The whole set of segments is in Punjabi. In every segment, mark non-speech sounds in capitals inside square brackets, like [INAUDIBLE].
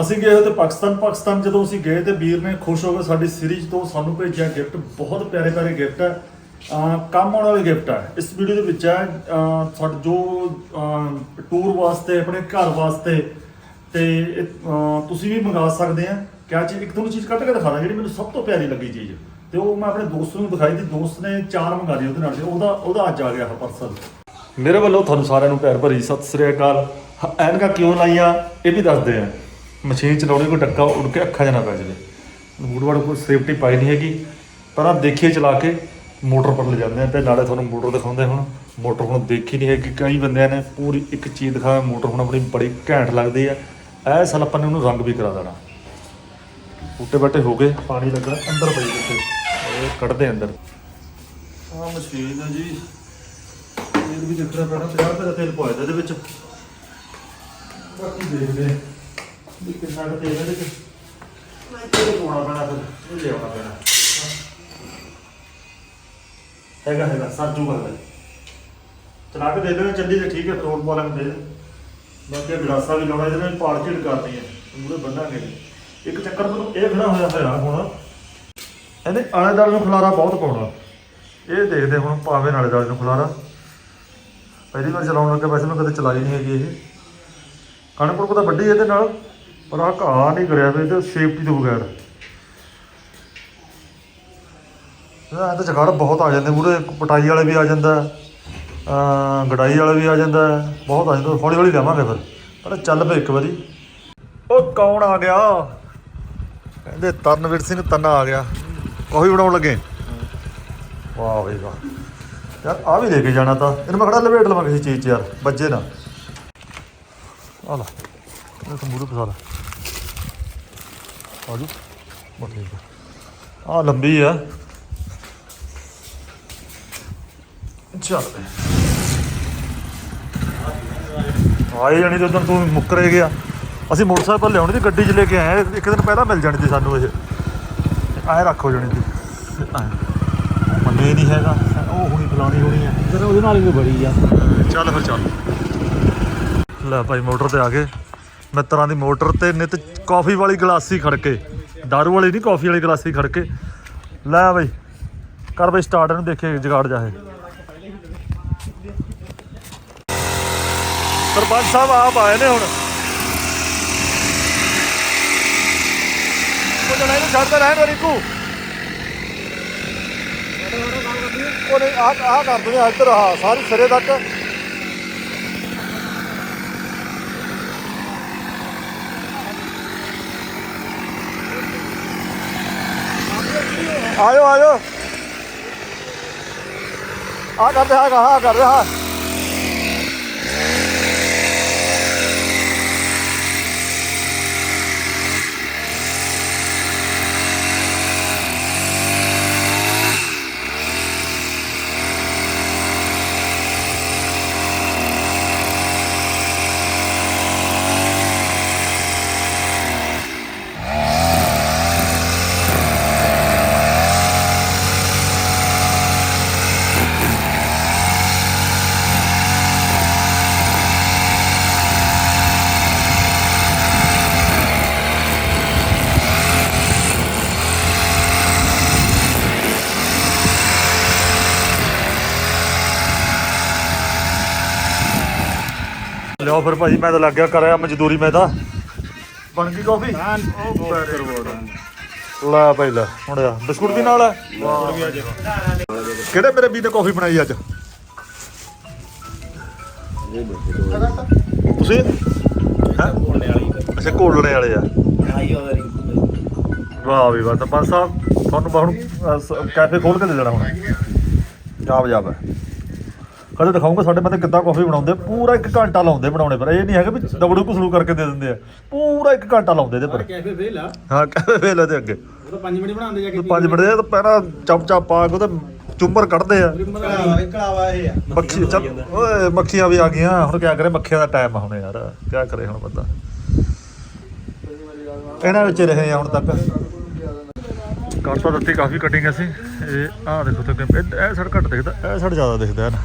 ਅਸੀਂ ਗਏ ਤੇ ਪਾਕਿਸਤਾਨ ਪਾਕਿਸਤਾਨ ਜਦੋਂ ਅਸੀਂ ਗਏ ਤੇ ਵੀਰ ਨੇ ਖੁਸ਼ ਹੋ ਕੇ ਸਾਡੀ ਸੀਰੀਜ਼ ਤੋਂ ਸਾਨੂੰ ਭੇਜਿਆ ਗਿਫਟ ਬਹੁਤ ਪਿਆਰੇ ਪਿਆਰੇ ਗਿਫਟ ਹੈ। ਕੰਮ ਆਉਣ ਵਾਲੇ ਗਿਫਟ ਹੈ। ਇਸ ਵੀਡੀਓ ਦੇ ਵਿੱਚ ਹੈ, ਅਹ ਸਾਡਾ ਜੋ ਟੂਰ ਵਾਸਤੇ, ਆਪਣੇ ਘਰ ਵਾਸਤੇ, ਤੇ ਤੁਸੀਂ ਵੀ ਮੰਗਾ ਸਕਦੇ ਆ। ਕਿਆ ਚੀਜ਼, ਇੱਕ ਤੁਹਾਨੂੰ ਚੀਜ਼ ਕੱਢ ਕੇ ਦਿਖਾਦਾ ਜਿਹੜੀ ਮੈਨੂੰ ਸਭ ਤੋਂ ਪਿਆਰੀ ਲੱਗੀ ਚੀਜ਼। ਤੇ ਉਹ ਮੈਂ ਆਪਣੇ ਦੋਸਤ ਨੂੰ ਦਿਖਾਈ ਦੀ ਦੋਸਤ ਨੇ ਚਾਰ ਮੰਗਾ ਲਈ ਉਹਦੇ ਨਾਲ ਉਹਦਾ ਉਹਦਾ ਅੱਜ ਆ ਗਿਆ ਪਾਰਸਲ ਮੇਰੇ ਵੱਲੋਂ ਤੁਹਾਨੂੰ ਸਾਰਿਆਂ ਨੂੰ ਪਿਆਰ ਭਰੀ ਸਤਿ ਸ੍ਰੀ ਅਕਾਲ। ਐਨਕਾ ਕਿਉਂ ਲਾਈਆਂ, ਇਹ ਵੀ ਦੱਸਦੇ ਆ। ਮਸ਼ੀਨ ਚਲਾਉਣੀ ਕੋਈ ਡੱਕਾ ਉੱਡ ਕੇ ਅੱਖਾਂ 'ਚ ਨਾ ਪੈ ਜਾਵੇ। ਬੂਟਵਾੜ ਕੋਈ ਸੇਫਟੀ ਪਾਈ ਨਹੀਂ ਹੈਗੀ, ਪਰ ਆ ਦੇਖੀਏ ਚਲਾ ਕੇ ਮੋਟਰ ਪਰ ਲੈ ਜਾਂਦੇ ਆ ਤੇ ਨਾਲੇ ਤੁਹਾਨੂੰ ਮੋਟਰ ਦਿਖਾਉਂਦੇ ਹੁਣ। ਮੋਟਰ ਹੁਣ ਦੇਖੀ ਨਹੀਂ ਹੈਗੀ, ਕਈ ਬੰਦਿਆਂ ਨੇ ਪੂਰੀ ਇੱਕ ਚੀਜ਼ ਦਿਖਾਇਆ ਮੋਟਰ ਹੁਣ ਆਪਣੀ ਬੜੀ ਘੈਂਟ ਲੱਗਦੀ ਆ। ਐ ਸਾਲ ਆਪਾਂ ਨੇ ਉਹਨੂੰ ਰੰਗ ਵੀ ਕਰਾ ਦੇਣਾ। ਬੂਟੇ ਬੈਠੇ ਹੋ ਗਏ, ਪਾਣੀ ਲੱਗਾ, ਅੰਦਰ ਪਈ ਕਿੱਥੇ? ਇਹ ਕੱਢਦੇ ਅੰਦਰ। ਆ ਮਸ਼ੀਨ ਆ ਜੀ। ਤੇਲ ਵੀ ਦੇਖਣਾ ਪੈਣਾ 50 ਰੁਪਏ ਦਾ ਤੇਲ ਪਾਇਆ ਇਹਦੇ ਵਿੱਚ। ਬਾਕੀ ਦੇਖਦੇ ਵੀ ਕਿੰਨਾ ਕੁ ਤੇਲ ਇਹਦੇ ਵਿੱਚ ਮੈਂ ਤੇਲ ਪਾਉਣਾ ਪੈਣਾ ਫਿਰ? ਇਹ ਲਿਆਉਣਾ ਪੈਣਾ? ਹੈਗਾ ਹੈਗਾ, ਸਰ ਜੂਗਾ ਹੈਗਾ ਚਲਾ ਕੇ ਦੇ ਦੇਣਾ, ਚੱਲੀ ਤੇ ਠੀਕ ਹੈ ਪੈਟਰੋਲ ਪਾ ਲਾਂਗੇ ਦੇ। ਬਾਕੀ ਗਲਾਸਾ ਵੀ ਲਾਉਣਾ, ਇਹਦੇ ਨਾਲ ਪਾੜ ਝਿੜ ਕਰਨੀ ਹੈ। ਮੂਰੇ ਬੰਨਾਂਗੇ ਇੱਕ ਚੱਕਰ ਮੈਨੂੰ ਇਹ ਖੜਾ ਹੋਇਆ ਹੋਇਆ ਹੁਣ। ਇਹਨੇ ਆਲੇ ਦਾਲੇ ਨੂੰ ਖਲਾਰਾ ਬਹੁਤ ਪਾਉਣਾ। ਇਹ ਦੇਖਦੇ ਹੁਣ ਪਾਵੇ ਨਾਲੇ ਦਾਲੇ ਨੂੰ ਖਲਾਰਾ। ਪਹਿਲੀ ਵਾਰ ਚਲਾਉਣ ਲੱਗਾ, ਵੈਸੇ ਮੈਂ ਕਦੇ ਚਲਾਈ ਨਹੀਂ ਹੈਗੀ ਇਹ। ਕਣਕ ਤਾਂ ਵੱਡੀ ਇਹਦੇ ਨਾਲ। ਪਰ ਆਹ ਘਾਹ ਨਹੀਂ ਕਰਿਆ ਵੀ ਤੇ ਸੇਫਟੀ ਤੋਂ ਬਗੈਰ। ਇਹ ਤਾਂ ਜਗੜ ਬਹੁਤ ਆ ਜਾਂਦੇ ਮੂਰੇ ਪਟਾਈ ਵਾਲੇ ਵੀ ਆ ਜਾਂਦਾ ਅ ਗੜਾਈ ਵਾਲੇ ਵੀ ਆ ਜਾਂਦਾ, ਬਹੁਤ ਆ ਜਾਂਦਾ, ਹੌਲੀ ਹੌਲੀ ਲਿਆਵਾਂਗੇ ਫਿਰ। ਪਰ ਚੱਲ ਪਏ ਇੱਕ ਵਾਰੀ। ਉਹ ਕੌਣ ਆ ਗਿਆ? ਕਹਿੰਦੇ ਤਰਨਵੀਰ ਸਿੰਘ ਤੰਨਾ ਆ ਗਿਆ। ਕਾਫੀ ਬਣਾਉਣ ਲੱਗੇ। ਵਾਹ ਬਈ ਵਾਹ। ਯਾਰ ਆ ਵੀ ਲੈ ਕੇ ਜਾਣਾ ਤਾਂ। ਇਹਨੂੰ ਮੈਂ ਖੜਾ ਲਵੇਟ ਲਵਾਂ ਕਿਸੇ ਚੀਜ਼ 'ਚ ਯਾਰ ਵੱਜੇ ਨਾ। ਆ ਲੈ। ਇਹ ਤਾਂ ਮੂਰੇ ਫਸਾ ਲੈ। ਆ ਜੂ ਬੜੀ ਆ। ਲੰਬੀ ਆ। ਚੱਲ। ਆਏ ਜਾਣੀ ਤੇ ਉਦੋਂ ਤੂੰ ਮੁੱਕਰੇ ਗਿਆ। ਅਸੀਂ ਮੋਟਰਸਾਈਕਲ ਪਰ ਲਿਆਉਣੀ ਦੀ ਗੱਡੀ 'ਚ ਲੈ ਕੇ ਆਏ। ਇੱਕ ਦਿਨ ਪਹਿਲਾਂ ਮਿਲ ਜਾਣੀ ਸੀ ਸਾਨੂੰ ਇਹ। ਐ ਰੱਖੋ ਜਾਣੀ ਐਂ। ਮੰਨੇ ਨਹੀਂ ਹੈਗਾ। ਉਹ ਹੁਣੀ ਫਲਾਣੀ ਹੋਣੀ ਹੈ ਫਿਰ ਉਹਦੇ ਨਾਲ ਵੀ ਬੜੀ ਆ। ਚੱਲ ਫਿਰ ਚੱਲ। ਲੈ ਭਾਈ ਮੋਟਰ ਤੇ ਆ ਗਏ। ਮਿੱਤਰਾਂ ਦੀ ਮੋਟਰ ਤੇ ਨਿਤ ਕਾਫੀ ਵਾਲੀ ਗਲਾਸੀ ਖੜ ਦਾਰੂ ਵਾਲੀ ਨਹੀਂ, ਕਾਫੀ ਵਾਲੀ ਗਲਾਸੀ ਖੜ ਲੈ ਬਈ, ਕਰ ਬਈ ਸਟਾਰਟ ਇਹਨੂੰ ਦੇਖੇ ਜਗਾੜ ਜਾਏ ਸਰਪੰਚ ਸਾਹਿਬ ਆਪ ਆਏ ਨੇ ਹੁਣ। ਉਹ ਜਣਾ ਇਹਨੂੰ ਛੱਡਦਾ ਰਹਿਣ ਵਾਲੀ ਤੂੰ ਉਹਨੇ ਆ ਆ ਕਰ ਦਿੰਦੇ ਇੱਧਰ ਆ ਸਾਰੀ ਸਿਰੇ ਤੱਕ। ਆਇਓ ਆਇਓ। ਆ ਕਰਦੇ ਆ ਆ ਕਰਦੇ ਆ ਫਿਰ ਭਾਜੀ ਮੈਂ ਤਾਂ ਲੱਗ ਗਿਆ ਕਰਿਆ ਮਜ਼ਦੂਰੀ ਮੈਂ ਤਾਂ। ਬਣ ਗਈ ਕਾਫੀ? ਲੈ ਭਾਈ ਲੈ। ਹੁਣ ਆ ਬਿਸਕੁਟ ਵੀ ਨਾਲ ਹੈ ਕਿਹੜੇ ਮੇਰੇ ਵੀ ਨੇ ਕਾਫੀ ਬਣਾਈ ਅੱਜ? ਤੁਸੀਂ? ਹੈ? ਅੱਛਾ ਕੋਲਣੇ ਵਾਲੇ ਆ। ਵਾਹ ਵੀ ਵਾਹ ਤਾਂ ਸਾਹਿਬ ਤੁਹਾਨੂੰ ਹੁਣ ਕੈਫੇ ਖੋਲ ਕੇ ਦੇ ਦੇਣਾ ਹੁਣ। Job job. ਹੈ ਕਦੇ ਦਿਖਾਉਂਗਾ ਸਾਡੇ ਬੰਦੇ ਕਿੱਦਾਂ ਕਾਫੀ ਬਣਾਉਂਦੇ ਪੂਰਾ 1 ਘੰਟਾ ਲਾਉਂਦੇ ਬਣਾਉਣੇ ਪਰ ਇਹ ਨਹੀਂ ਹੈਗਾ ਵੀ ਦਬੜੂ ਕੁਸਲੂ ਕਰਕੇ ਦੇ ਦਿੰਦੇ ਆ। ਪੂਰਾ 1 ਘੰਟਾ ਲਾਉਂਦੇ ਇਹਦੇ ਪਰ। ਕੈਫੇ ਫੇਲ ਆ ਹਾਂ ਕੈਫੇ ਵੇਲੇ ਦੇ ਅੱਗੇ। ਉਹ ਤਾਂ 5 ਮਿੰਟ ਬਣਾਉਂਦੇ ਜਾ ਕੇ ਪੰਜ ਮਿੰਟ ਦੇ ਤਾਂ ਪਹਿਲਾਂ ਚਪ ਚਪ ਪਾ ਕੇ ਉਹਦੇ ਚੁੰਬਰ ਕੱਢਦੇ ਆ। ਕਲਾਵਾ ਇਹ ਆ। ਮੱਖੀ ਚੱਲ ਓਏ ਮੱਖੀਆਂ ਵੀ ਆ ਗਈਆਂ। ਹੁਣ ਕੀ ਕਰੇ ਮੱਖੀਆਂ ਦਾ ਟਾਈਮ ਆ ਹੁਣ ਯਾਰ। ਕੀ ਕਰੇ ਹੁਣ ਬੰਦਾ। ਇਹਨਾਂ ਵਿੱਚ ਰਹੇ ਆ ਹੁਣ ਤੱਕ। ਕਰ ਤਾਂ ਦਿੱਤੀ ਕਾਫੀ ਕਟਿੰਗ ਅਸੀਂ ਇਹ ਆਹ ਦੇਖੋ ਤੇ ਇਹ ਇਹ ਸਾਈਡ ਘੱਟ ਦਿਖਦਾ ਇਹ ਸਾਈਡ ਜ਼ਿਆਦਾ ਦਿਖਦਾ ਹੈ ਨਾ।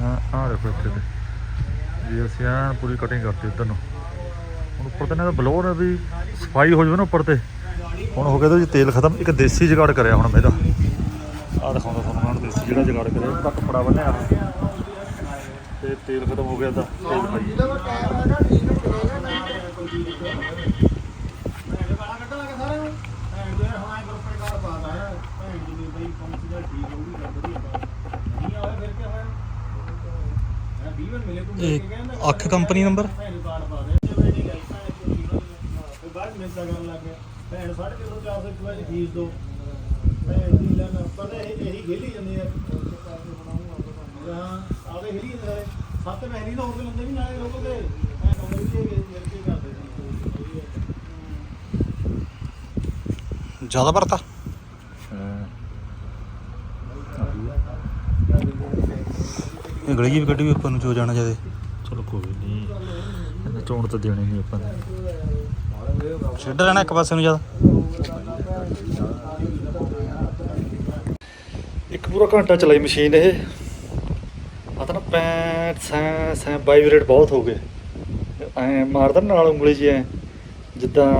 ਆਹ ਆਹ ਦੇਖੋ ਇੱਥੇ ਤੇ। ਜੀ ਅਸੀਂ ਆ ਪੂਰੀ ਕਟਿੰਗ ਕਰਤੀ ਇੱਧਰ ਨੂੰ। ਹੁਣ ਉੱਪਰ ਤੇ ਇਹਨਾਂ ਦਾ ਬਲੋਰ ਵੀ ਸਫ਼ਾਈ ਹੋ ਜਾਵੇ ਨਾ ਉੱਪਰ ਤੇ। ਹੁਣ ਹੋ ਗਿਆ ਤੇ ਜੀ ਤੇਲ ਖਤਮ, ਇੱਕ ਦੇਸੀ ਜੁਗਾੜ ਕਰਿਆ ਹੁਣ ਮੈਂ ਇਹਦਾ। ਆਹ ਦਿਖਾਉਂਦਾ ਤੁਹਾਨੂੰ ਹੁਣ ਦੇਸੀ ਜਿਹੜਾ ਜੁਗਾੜ ਕਰਿਆ ਉਹਦਾ ਕੱਪੜਾ ਬੰਨਿਆ ਤੇ ਤੇਲ ਖਤਮ ਹੋ ਗਿਆ ਤਾਂ ਤੇਲ ਪਾਈ ਅੱਖ ਕੰਪਨੀ ਨੰਬਰ ਬਾਅਦ ਮਿਲਦਾ ਕਰਨ ਲੱਗ ਗਿਆ ਭੈਣ 350 400 ਇੱਕ ਵਾਰੀ ਫੀਸ ਦੋ ਭੈਣ ਲੈਣਾ ਪਰ ਇਹ ਇਹੀ ਗੇਲੀ ਜਾਂਦੇ ਆ ਹਾਂ ਆਵੇ ਹਿਲੀ ਜਾਂਦੇ ਸਾਰੇ ਸੱਤ ਮਹੀਨੇ ਦਾ ਹੋ ਕੇ ਲੰਦੇ ਵੀ ਨਾਲੇ ਲੋਕ ਤੇ ਮੈਂ ਕਮਰ ਵੀ ਇਹ ਮਿਲ ਕੇ ਕਰਦੇ ਸੀ ਜ਼ਿਆਦਾ ਭਰਤਾ ਇਹ ਗਲੀ ਵੀ ਕੱਢੀ ਵੀ ਉੱਪਰ ਨੂੰ ਜੋ ਜਾਣਾ ਚਾਹਦੇ ਚਲੋ ਕੋਈ ਨਹੀਂ। ਇਹਨੇ ਚੋਣ ਤਾਂ ਦੇਣੀ ਨਹੀਂ ਆਪਾਂ ਨੇ। ਛੱਡ ਰਹਿਣਾ ਇੱਕ ਪਾਸੇ ਨੂੰ ਜ਼ਿਆਦਾ। ਇੱਕ ਪੂਰਾ ਘੰਟਾ ਚਲਾਈ ਮਸ਼ੀਨ ਇਹ। ਆ ਤਾਂ ਨਾ ਪੈਂਟ ਸੈਂ ਸੈਂ ਵਾਈਬ੍ਰੇਟ ਬਹੁਤ ਹੋ ਗਏ। ਐ ਮਾਰਦਾ ਨਾਲ ਉਂਗਲੀ ਜੀ ਐ। ਜਿੱਦਾਂ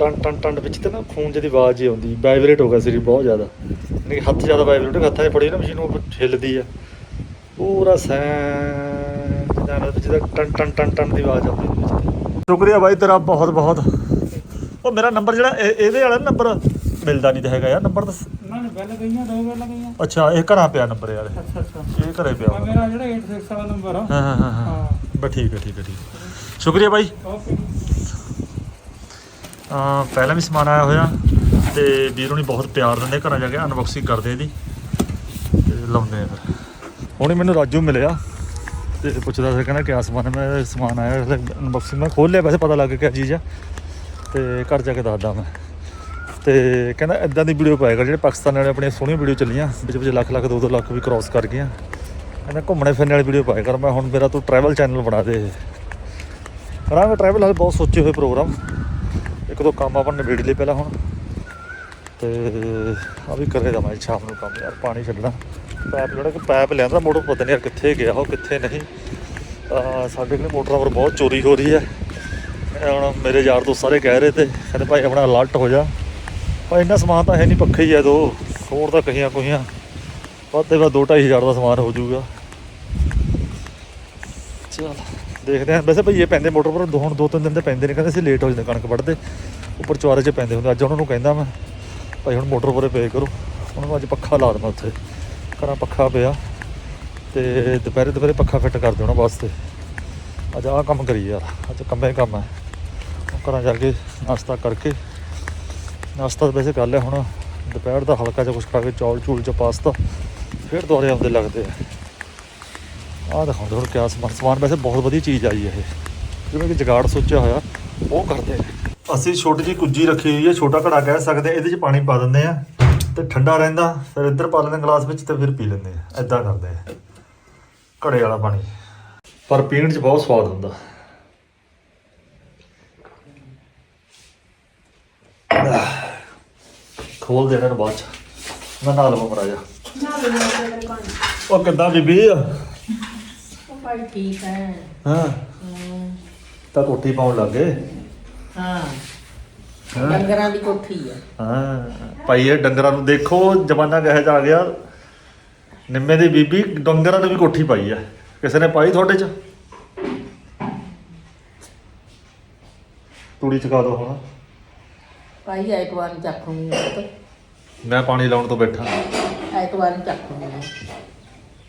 ਟਨ ਟਨ ਟਨ ਵਿੱਚ ਤੇ ਨਾ ਖੂਨ ਜਿਹੀ ਆਵਾਜ਼ ਜੀ ਆਉਂਦੀ। ਵਾਈਬ੍ਰੇਟ ਹੋ ਗਿਆ ਸਰੀਰ ਬਹੁਤ ਜ਼ਿਆਦਾ। ਯਾਨੀ ਕਿ ਹੱਥ ਜ਼ਿਆਦਾ ਵਾਈਬ੍ਰੇਟ ਹੱਥਾਂ 'ਚ ਫੜੀ ਨਾ ਮਸ਼ੀਨ ਉਹ ਹਿੱਲਦੀ ਆ। ਪੂਰਾ ਸੈਂ ਜਿੱਦਾਂ ਜਿੱਦਾਂ ਟਨ ਟਨ ਟਨ ਟਨ ਦੀ ਆਵਾਜ਼ ਆਉਂਦੀ ਵਿੱਚ ਸ਼ੁਕਰੀਆ ਬਾਈ ਤੇਰਾ ਬਹੁਤ ਬਹੁਤ। ਉਹ ਮੇਰਾ ਨੰਬਰ ਜਿਹੜਾ ਇਹ- ਇਹਦੇ ਵਾਲਾ ਨੰਬਰ ਮਿਲਦਾ ਨਹੀਂ ਤੇ ਹੈਗਾ ਯਾਰ ਨੰਬਰ ਦੱਸ। ਨਾ ਨਾ ਪਹਿਲਾਂ ਗਈਆਂ ਦੋ ਪਹਿਲਾਂ ਗਈਆਂ ਅੱਛਾ ਇਹ ਘਰਾਂ ਪਿਆ ਨੰਬਰ ਯਾਰ ਇਹ। ਅੱਛਾ ਅੱਛਾ। ਇਹ ਘਰੇ ਪਿਆ ਆ ਮੇਰਾ ਜਿਹੜਾ 86 ਵਾਲਾ ਨੰਬਰ ਆ। ਹਾਂ ਹਾਂ ਹਾਂ ਹਾਂ। ਹਾਂ। ਬਸ ਠੀਕ ਹੈ ਠੀਕ ਹੈ ਠੀਕ ਹੈ। ਸ਼ੁਕਰੀਆ ਬਾਈ। ਓਕੇ ਅਹ ਪਹਿਲਾਂ ਵੀ ਸਮਾਨ ਆਇਆ ਹੋਇਆ ਤੇ ਵੀਰੋਂ ਨੇ ਬਹੁਤ ਪਿਆਰ ਦਿੰਦੇ ਘਰਾਂ ਜਾ ਕੇ ਅਨਬਾਕਸਿੰਗ ਕਰਦੇ ਇਹਦੀ। ਤੇ ਲਾਉਂਦੇ ਆ ਫਿਰ। ਹੁਣੇ ਮੈਨੂੰ ਰਾਜੂ ਮਿਲਿਆ ਤੇ ਪੁੱਛਦਾ ਸੀ, ਕਹਿੰਦਾ ਕਿਆ ਸਮਾਨ ਹੈ? ਮੈਂ ਸਮਾਨ ਆਇਆ ਅਨਬਾਕਸਿੰਗ ਮੈਂ ਖੋਲ ਲਿਆ, ਵੈਸੇ ਪਤਾ ਲੱਗ ਗਿਆ ਕਿਆ ਚੀਜ਼ ਆ। ਤੇ ਘਰ ਜਾ ਕੇ ਦੱਸਦਾ ਮੈਂ। ਤੇ ਕਹਿੰਦਾ ਇਦਾਂ ਦੀ ਵੀਡੀਓ ਪਾਏਗਾ ਜਿਹੜੇ ਪਾਕਿਸਤਾਨ ਵਾਲੇ ਆਪਣੀਆਂ ਸੋਹਣੀਆਂ ਵੀਡੀਓ ਚੱਲੀਆਂ, ਵਿੱਚ ਵਿੱਚ ਲੱਖ ਲੱਖ 2-2 ਲੱਖ ਵੀ ਕ੍ਰਾਸ ਕਰ ਗਈਆਂ। ਕਹਿੰਦਾ ਘੁੰਮਣੇ ਫਿਰਨੇ ਵਾਲੀ ਵੀਡੀਓ ਪਾਏ ਕਰ, ਮੈਂ ਹੁਣ ਮੇਰਾ ਤੂੰ ਟਰੈਵਲ ਚੈਨਲ ਬਣਾ ਦੇ। ਕਰਾਂਗੇ ਟਰੈਵਲ ਹਾਲੇ ਬਹੁਤ ਸੋਚੇ ਹੋਏ ਪ੍ਰੋਗਰਾਮ ਇੱਕ ਦੋ ਕੰਮ ਆਪਾਂ ਨਿਬੇੜ ਲਏ ਪਹਿਲਾਂ ਹੁਣ। ਤੇ ਆ ਵੀ ਕਰੇਗਾ ਮੈਂ ਸ਼ਾਮ ਨੂੰ ਕੰਮ, ਯਾਰ ਪਾਣੀ ਛੱਡਣਾ। ਪੈਪ ਜਿਹੜਾ ਕਿ ਪੈਪ ਲਿਆਂਦਾ ਮੋਟਰ ਪਤਾ ਨਹੀਂ ਯਾਰ ਕਿੱਥੇ ਗਿਆ ਉਹ ਕਿੱਥੇ ਨਹੀਂ। ਸਾਡੇ ਕੋਲ ਮੋਟਰਾਂ ਪਰ ਬਹੁਤ ਚੋਰੀ ਹੋ ਰਹੀ ਹੈ। ਹੁਣ ਮੇਰੇ ਯਾਰ ਦੋਸਤ ਸਾਰੇ ਕਹਿ ਰਹੇ ਤੇ, ਕਹਿੰਦੇ ਭਾਈ ਆਪਣਾ ਅਲਰਟ ਹੋ ਜਾ। ਪਰ ਇੰਨਾ ਸਮਾਨ ਤਾਂ ਹੈ ਨਹੀਂ, ਪੱਖੇ ਹੀ ਆ ਦੋ ਹੋਰ ਤਾਂ ਕਹੀਆਂ ਕੋਹੀਆਂ। ਵੱਧ ਤੇ ਵੱਧ ਦੋ ਢਾਈ ਹਜ਼ਾਰ ਦਾ ਸਮਾਨ ਹੋ ਜਾਊਗਾ। ਚਲ, ਦੇਖਦੇ ਹਾਂ। ਵੈਸੇ ਭਈ ਇਹ ਪੈਂਦੇ ਮੋਟਰ ਪਰ ਦੋ ਹੁਣ ਦੋ ਤਿੰਨ ਦਿਨ ਦੇ ਪੈਂਦੇ ਨੇ, ਕਹਿੰਦੇ ਅਸੀਂ ਲੇਟ ਹੋ ਜਾਂਦੇ, ਕਣਕ ਵੱਢਦੇ। ਉੱਪਰ ਚੁਆਰੇ 'ਚ ਪੈਂਦੇ ਹੁੰਦੇ, ਅੱਜ ਉਹਨਾਂ ਨੂੰ ਕਹਿੰਦਾ ਮੈਂ, ਭਾਈ ਹੁਣ ਮੋਟਰ ਪਰੇ ਪੇ ਕਰੋ। ਉਹਨਾਂ ਨੂੰ ਅੱਜ ਪੱਖਾ ਲਾ ਦੇਣਾ ਉੱਥੇ। ਘਰਾਂ ਪੱਖਾ ਪਿਆ ਤੇ ਦੁਪਹਿਰੇ ਦੁਪਹਿਰੇ ਪੱਖਾ ਫਿੱਟ ਕਰ ਦੇਣਾ ਵਾਸਤੇ ਅੱਜ ਆਹ ਕੰਮ ਕਰੀ ਯਾਰ, ਅੱਜ ਕੰਮੇ ਕੰਮ ਹੈ ਉਹ ਘਰਾਂ ਜਾ ਕੇ ਨਾਸ਼ਤਾ ਕਰਕੇ। ਨਾਸ਼ਤਾ ਤਾਂ ਵੈਸੇ ਕਰ ਲਿਆ ਹੁਣ, ਦੁਪਹਿਰ ਦਾ ਹਲਕਾ ਜਿਹਾ ਕੁਝ ਖਾ ਕੇ ਚੌਲ ਚੂਲ ਚ ਪਾਸਤਾ, ਫਿਰ ਦੁਆਰੇ ਆਉਂਦੇ ਲੱਗਦੇ ਆ। ਆਹ ਦਿਖਾਉਂਦੇ ਹੁਣ ਕਿਆ ਸਮਾਨ ਸਮਾਨ ਵੈਸੇ ਬਹੁਤ ਵਧੀਆ ਚੀਜ਼ ਆਈ ਹੈ ਇਹ। ਜਿਵੇਂ ਕਿ ਜਗਾੜ ਸੋਚਿਆ ਹੋਇਆ, ਉਹ ਕਰਦੇ ਆ। ਅਸੀਂ ਛੋਟੀ ਜਿਹੀ ਕੁੱਜੀ ਰੱਖੀ ਹੋਈ ਹੈ ਛੋਟਾ ਘੜਾ ਕਹਿ ਸਕਦੇ ਆ ਇਹਦੇ 'ਚ ਪਾਣੀ ਪਾ ਦਿੰਦੇ ਆ। ਤੇ ਠੰਡਾ ਰਹਿੰਦਾ ਫਿਰ ਇੱਧਰ ਪਾ ਲੈਂਦੇ ਗਲਾਸ ਵਿੱਚ ਤੇ ਫਿਰ ਪੀ ਲੈਂਦੇ ਆ ਐਦਾਂ ਕਰਦੇ ਆ। ਘੜੇ ਵਾਲਾ ਪਾਣੀ। ਪਰ ਪੀਣ 'ਚ ਬਹੁਤ ਸਵਾਦ ਹੁੰਦਾ। ਖੋਲ ਦੇਣਾ ਨੂੰ ਬਾਅਦ 'ਚ। ਮੈਂ ਨਾਲ ਲਵਾਂ ਜਾ ਉਹ ਕਿੱਦਾਂ ਬੀਬੀ? ਭਾਈ ਠੀਕ ਹੈ। ਹਾਂ। ਤਾਂ ਕੋਠੀ ਪਾਉਣ ਲੱਗੇ ਹਾਂ। ਡੰਗਰਾਂ ਦੀ ਕੋਠੀ ਹੈ ਹਾਂ। ਭਾਈ ਇਹ ਡੰਗਰਾਂ ਨੂੰ ਦੇਖੋ ਜਮਾਨਾ ਕਿਹੋ ਜਿਹਾ ਆ ਗਿਆ। ਨਿੰਮੇ ਦੀ ਬੀਬੀ ਡੰਗਰਾਂ ਨੂੰ ਵੀ ਕੋਠੀ ਪਾਈ ਆ। ਕਿਸੇ ਨੇ ਪਾਈ ਤੁਹਾਡੇ ਚ? ਤੂੜੀ ਚਕਾ ਦੋ ਹੁਣ। ਭਾਈ ਐਤਵਾਰ ਨੂੰ ਚੱਕੂਗੀ ਮੈਂ ਪਾਣੀ ਲਾਉਣ ਤੋਂ ਬੈਠਾ। ਐਤਵਾਰ ਨੂੰ ਚੱਕੂਗੀ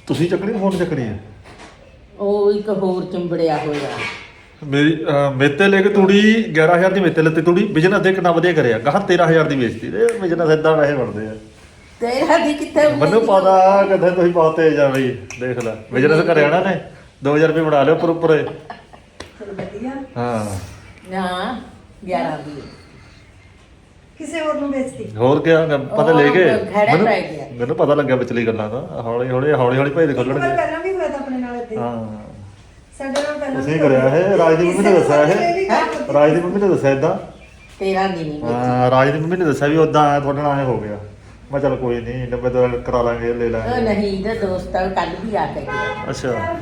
ਤੁਸੀਂ ਚੱਕਣੀ ਫੋਨ ਚੱਕਣੀ ਹੈ ਉਹ ਇੱਕ ਹੋਰ ਚੰਬੜਿਆ ਹੋਇਆ। ਮੇਰੀ ਅਹ, ਮੇਤੇ ਲੈ ਕੇ ਤੂੜੀ 11000 ਦੀ ਮੇਤੇ ਲੱਤੀ ਤੂੜੀ ਬਿਜ਼ਨਸ ਦੇ ਕਿੰਨਾ ਵਧੀਆ ਕਰਿਆ। ਗਾਹ 13000 ਦੀ ਵੇਚਤੀ ਇਹ ਬਿਜ਼ਨਸ ਇਦਾਂ ਪੈਸੇ ਬਣਦੇ ਆ। ਤੇਰਾ ਦੀ ਕਿੱਥੇ ਹੁੰਦੀ ਮੈਨੂੰ ਸੀ? ਪਤਾ ਕਿੱਥੇ ਤੁਸੀਂ ਪਾਤੇ ਜਾ ਬਈ ਦੇਖ ਲੈ ਬਿਜ਼ਨਸ ਕਰਿਆ ਨਾ ਨੇ 2000 ਰੁਪਏ ਬਣਾ ਲਿਓ ਉੱਪਰ ਉੱਪਰ। ਹਾਂ। ਨਾ 11 ਦੀ। ਕਿਸੇ ਹੋਰ ਨੂੰ ਵੇਚਤੀ? ਹੋਰ ਕੀ ਪਤਾ ਲੈ ਕੇ। ਉਹ ਖਹਿੜਾ ਮੈਨੂੰ ਪੈ ਗਿਆ। ਮੈਨੂੰ ਪਤਾ ਲੱਗਿਆ ਵਿਚਲੀ ਗੱਲਾਂ ਦਾ ਹੌਲੀ ਹੌਲੀ ਹੌਲੀ ਹੌਲੀ ਭਾਈ ਦੇ ਇੱਕ ਵਾਰ ਖੋਲਣਗੇ ਪਹਿਲਾਂ ਵੀ ਹੋਇਆ ਤਾਂ ਆਪਣੇ ਨਾਲ ਇੱਥੇ। ਹਾਂ। ਸਾਡੇ ਨਾਲ ਪਹਿਲਾਂ ਤੁਸੀਂ ਕਰਿਆ। ਇਹ, ਰਾਜ ਦੀ ਮੰਮੀ ਨੇ ਦੱਸਿਆ ਇਹ। ਸਾਡੇ ਲਈ ਗੱਲ ਹੁੰਦੀ। ਰਾਜ ਦੀ ਮੰਮੀ ਨੇ ਦੱਸਿਆ ਇਦਾਂ 13 ਦੀ ਨਹੀਂ। ਹਾਂ ਰਾਜ ਦੀ ਮੰਮੀ ਨੇ ਦੱਸਿਆ ਵੀ ਉਦਾਂ ਆਇਆ ਤੁਹਾਡੇ ਨਾਲ ਐ ਹੋ ਗਿਆ। ਮੈਂ ਚੱਲ ਕੋਈ ਨਹੀਂ ਨੱਬੇ ਤੋਂ ਕਰਾ ਲਾਂਗੇ ਲੈ ਉਹ ਲਾਂਗੇ ਨਹੀਂ ਇਹਦਾ ਦੋਸਤ ਕੱਲ ਵੀ ਆ ਕੇ ਗਿਆ। ਅੱਛਾ। ਹਾਂ।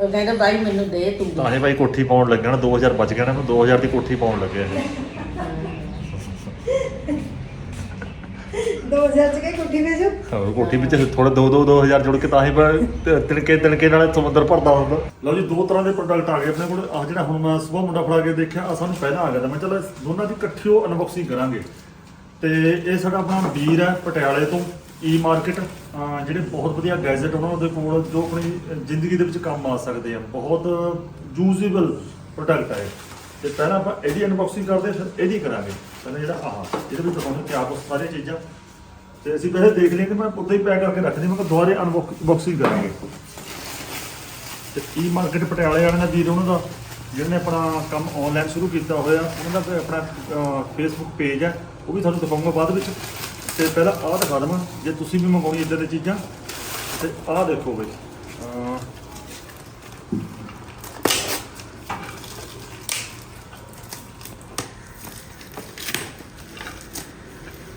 ਉਹ ਕਹਿੰਦਾ ਬਾਈ ਮੈਨੂੰ ਦੇ ਤੂੰ। ਤਾਂ ਹੀ ਭਾਈ ਕੋਠੀ ਪਾਉਣ ਲੱਗਿਆ ਨਾ 2000 ਬਚ ਗਿਆ ਨਾ ਮੈਂ 2000 ਦੀ ਕੋਠੀ ਪਾਉਣ ਲੱਗਿਆ ਇਹ। 2000 ਚ ਕਈ ਕੁੱਟੀ ਵੇਚੋ? ਹਾਂ, ਕੋਠੀ ਵਿੱਚ ਥੋੜਾ 2 2 2000 ਜੁੜ ਕੇ ਤਾਂ ਹੀ ਤ- ਤਿਣਕੇ ਤਿਣਕੇ ਨਾਲ ਸਮੁੰਦਰ ਭਰਦਾ ਹੁੰਦਾ। ਲਓ ਜੀ ਦੋ ਤਰ੍ਹਾਂ ਦੇ ਪ੍ਰੋਡਕਟ ਆ ਗਏ ਆਪਣੇ ਕੋਲ। ਆ ਜਿਹੜਾ ਹੁਣ ਮੈਂ ਸਵੇਰ ਮੁੰਡਾ ਫੜਾ ਕੇ ਦੇਖਿਆ ਆ ਸਾਨੂੰ ਪਹਿਲਾਂ ਆ ਗਿਆ ਤਾਂ ਮੈਂ ਚਲ ਦੋਨਾਂ ਦੀ ਇਕੱਠੀ ਅਨਬਾਕਸਿੰਗ ਕਰਾਂਗੇ। ਤੇ ਇਹ ਸਾਡਾ ਆਪਣਾ ਵੀਰ ਹੈ ਪਟਿਆਲੇ ਤੋਂ ਈ ਮਾਰਕੀਟ ਜਿਹੜੇ ਬਹੁਤ ਵਧੀਆ ਗੈਜਟ ਉਹਨਾਂ ਦੇ ਕੋਲ ਜੋ ਆਪਣੀ ਜ਼ਿੰਦਗੀ ਦੇ ਵਿੱਚ ਕੰਮ ਆ ਸਕਦੇ ਆ। ਬਹੁਤ ਯੂਜ਼ੇਬਲ ਪ੍ਰੋਡਕਟ ਹੈ ਇਹ। ਤੇ ਪਹਿਲਾਂ ਆਪਾਂ ਇਹਦੀ ਅਨਬਾਕਸਿੰਗ ਕਰਦੇ ਫਿਰ ਇਹਦੀ ਕਰਾਂਗੇ। ਪਹਿਲਾਂ ਜਿਹੜਾ ਆਹ ਇਹਦੇ ਵਿੱਚ ਦਿਖਾਉਂਦੇ ਕਿਆ ਕੁਛ ਸਾਰੀਆਂ ਚੀਜ਼ਾਂ ਤੇ ਅਸੀਂ ਵੈਸੇ ਦੇਖ ਲਏ ਕਿ ਮੈਂ ਉੱਦਾਂ ਹੀ ਪੈਕ ਕਰਕੇ ਰੱਖ ਲਈ ਮੈਂ ਕਿਹਾ ਦੁਬਾਰੇ ਅਨਬਾਕਸਿੰਗ ਕਰਾਂਗੇ। ਤੇ ਈ ਮਾਰਕੀਟ ਪਟਿਆਲੇ ਵਾਲਿਆਂ ਦਾ ਵੀਰ ਉਹਨਾਂ ਦਾ, ਜਿਹਨੇ ਆਪਣਾ ਕੰਮ ਆਨਲਾਈਨ ਸ਼ੁਰੂ ਕੀਤਾ ਹੋਇਆ, ਉਹਨਾਂ ਦਾ ਆਪਣਾ ਫੇਸਬੁੱਕ ਪੇਜ ਹੈ, ਉਹ ਵੀ ਤੁਹਾਨੂੰ ਦਿਖਾਉਂਗਾ ਬਾਅਦ ਵਿੱਚ। ਤੇ ਪਹਿਲਾਂ ਆਹ ਦਿਖਾ ਦਵਾਂ, ਜੇ ਤੁਸੀਂ ਵੀ ਮੰਗਾਉਣੀ ਇਦਾਂ ਦੀਆਂ ਚੀਜ਼ਾਂ, ਤੇ ਆਹ ਦੇਖੋ ਬਈ।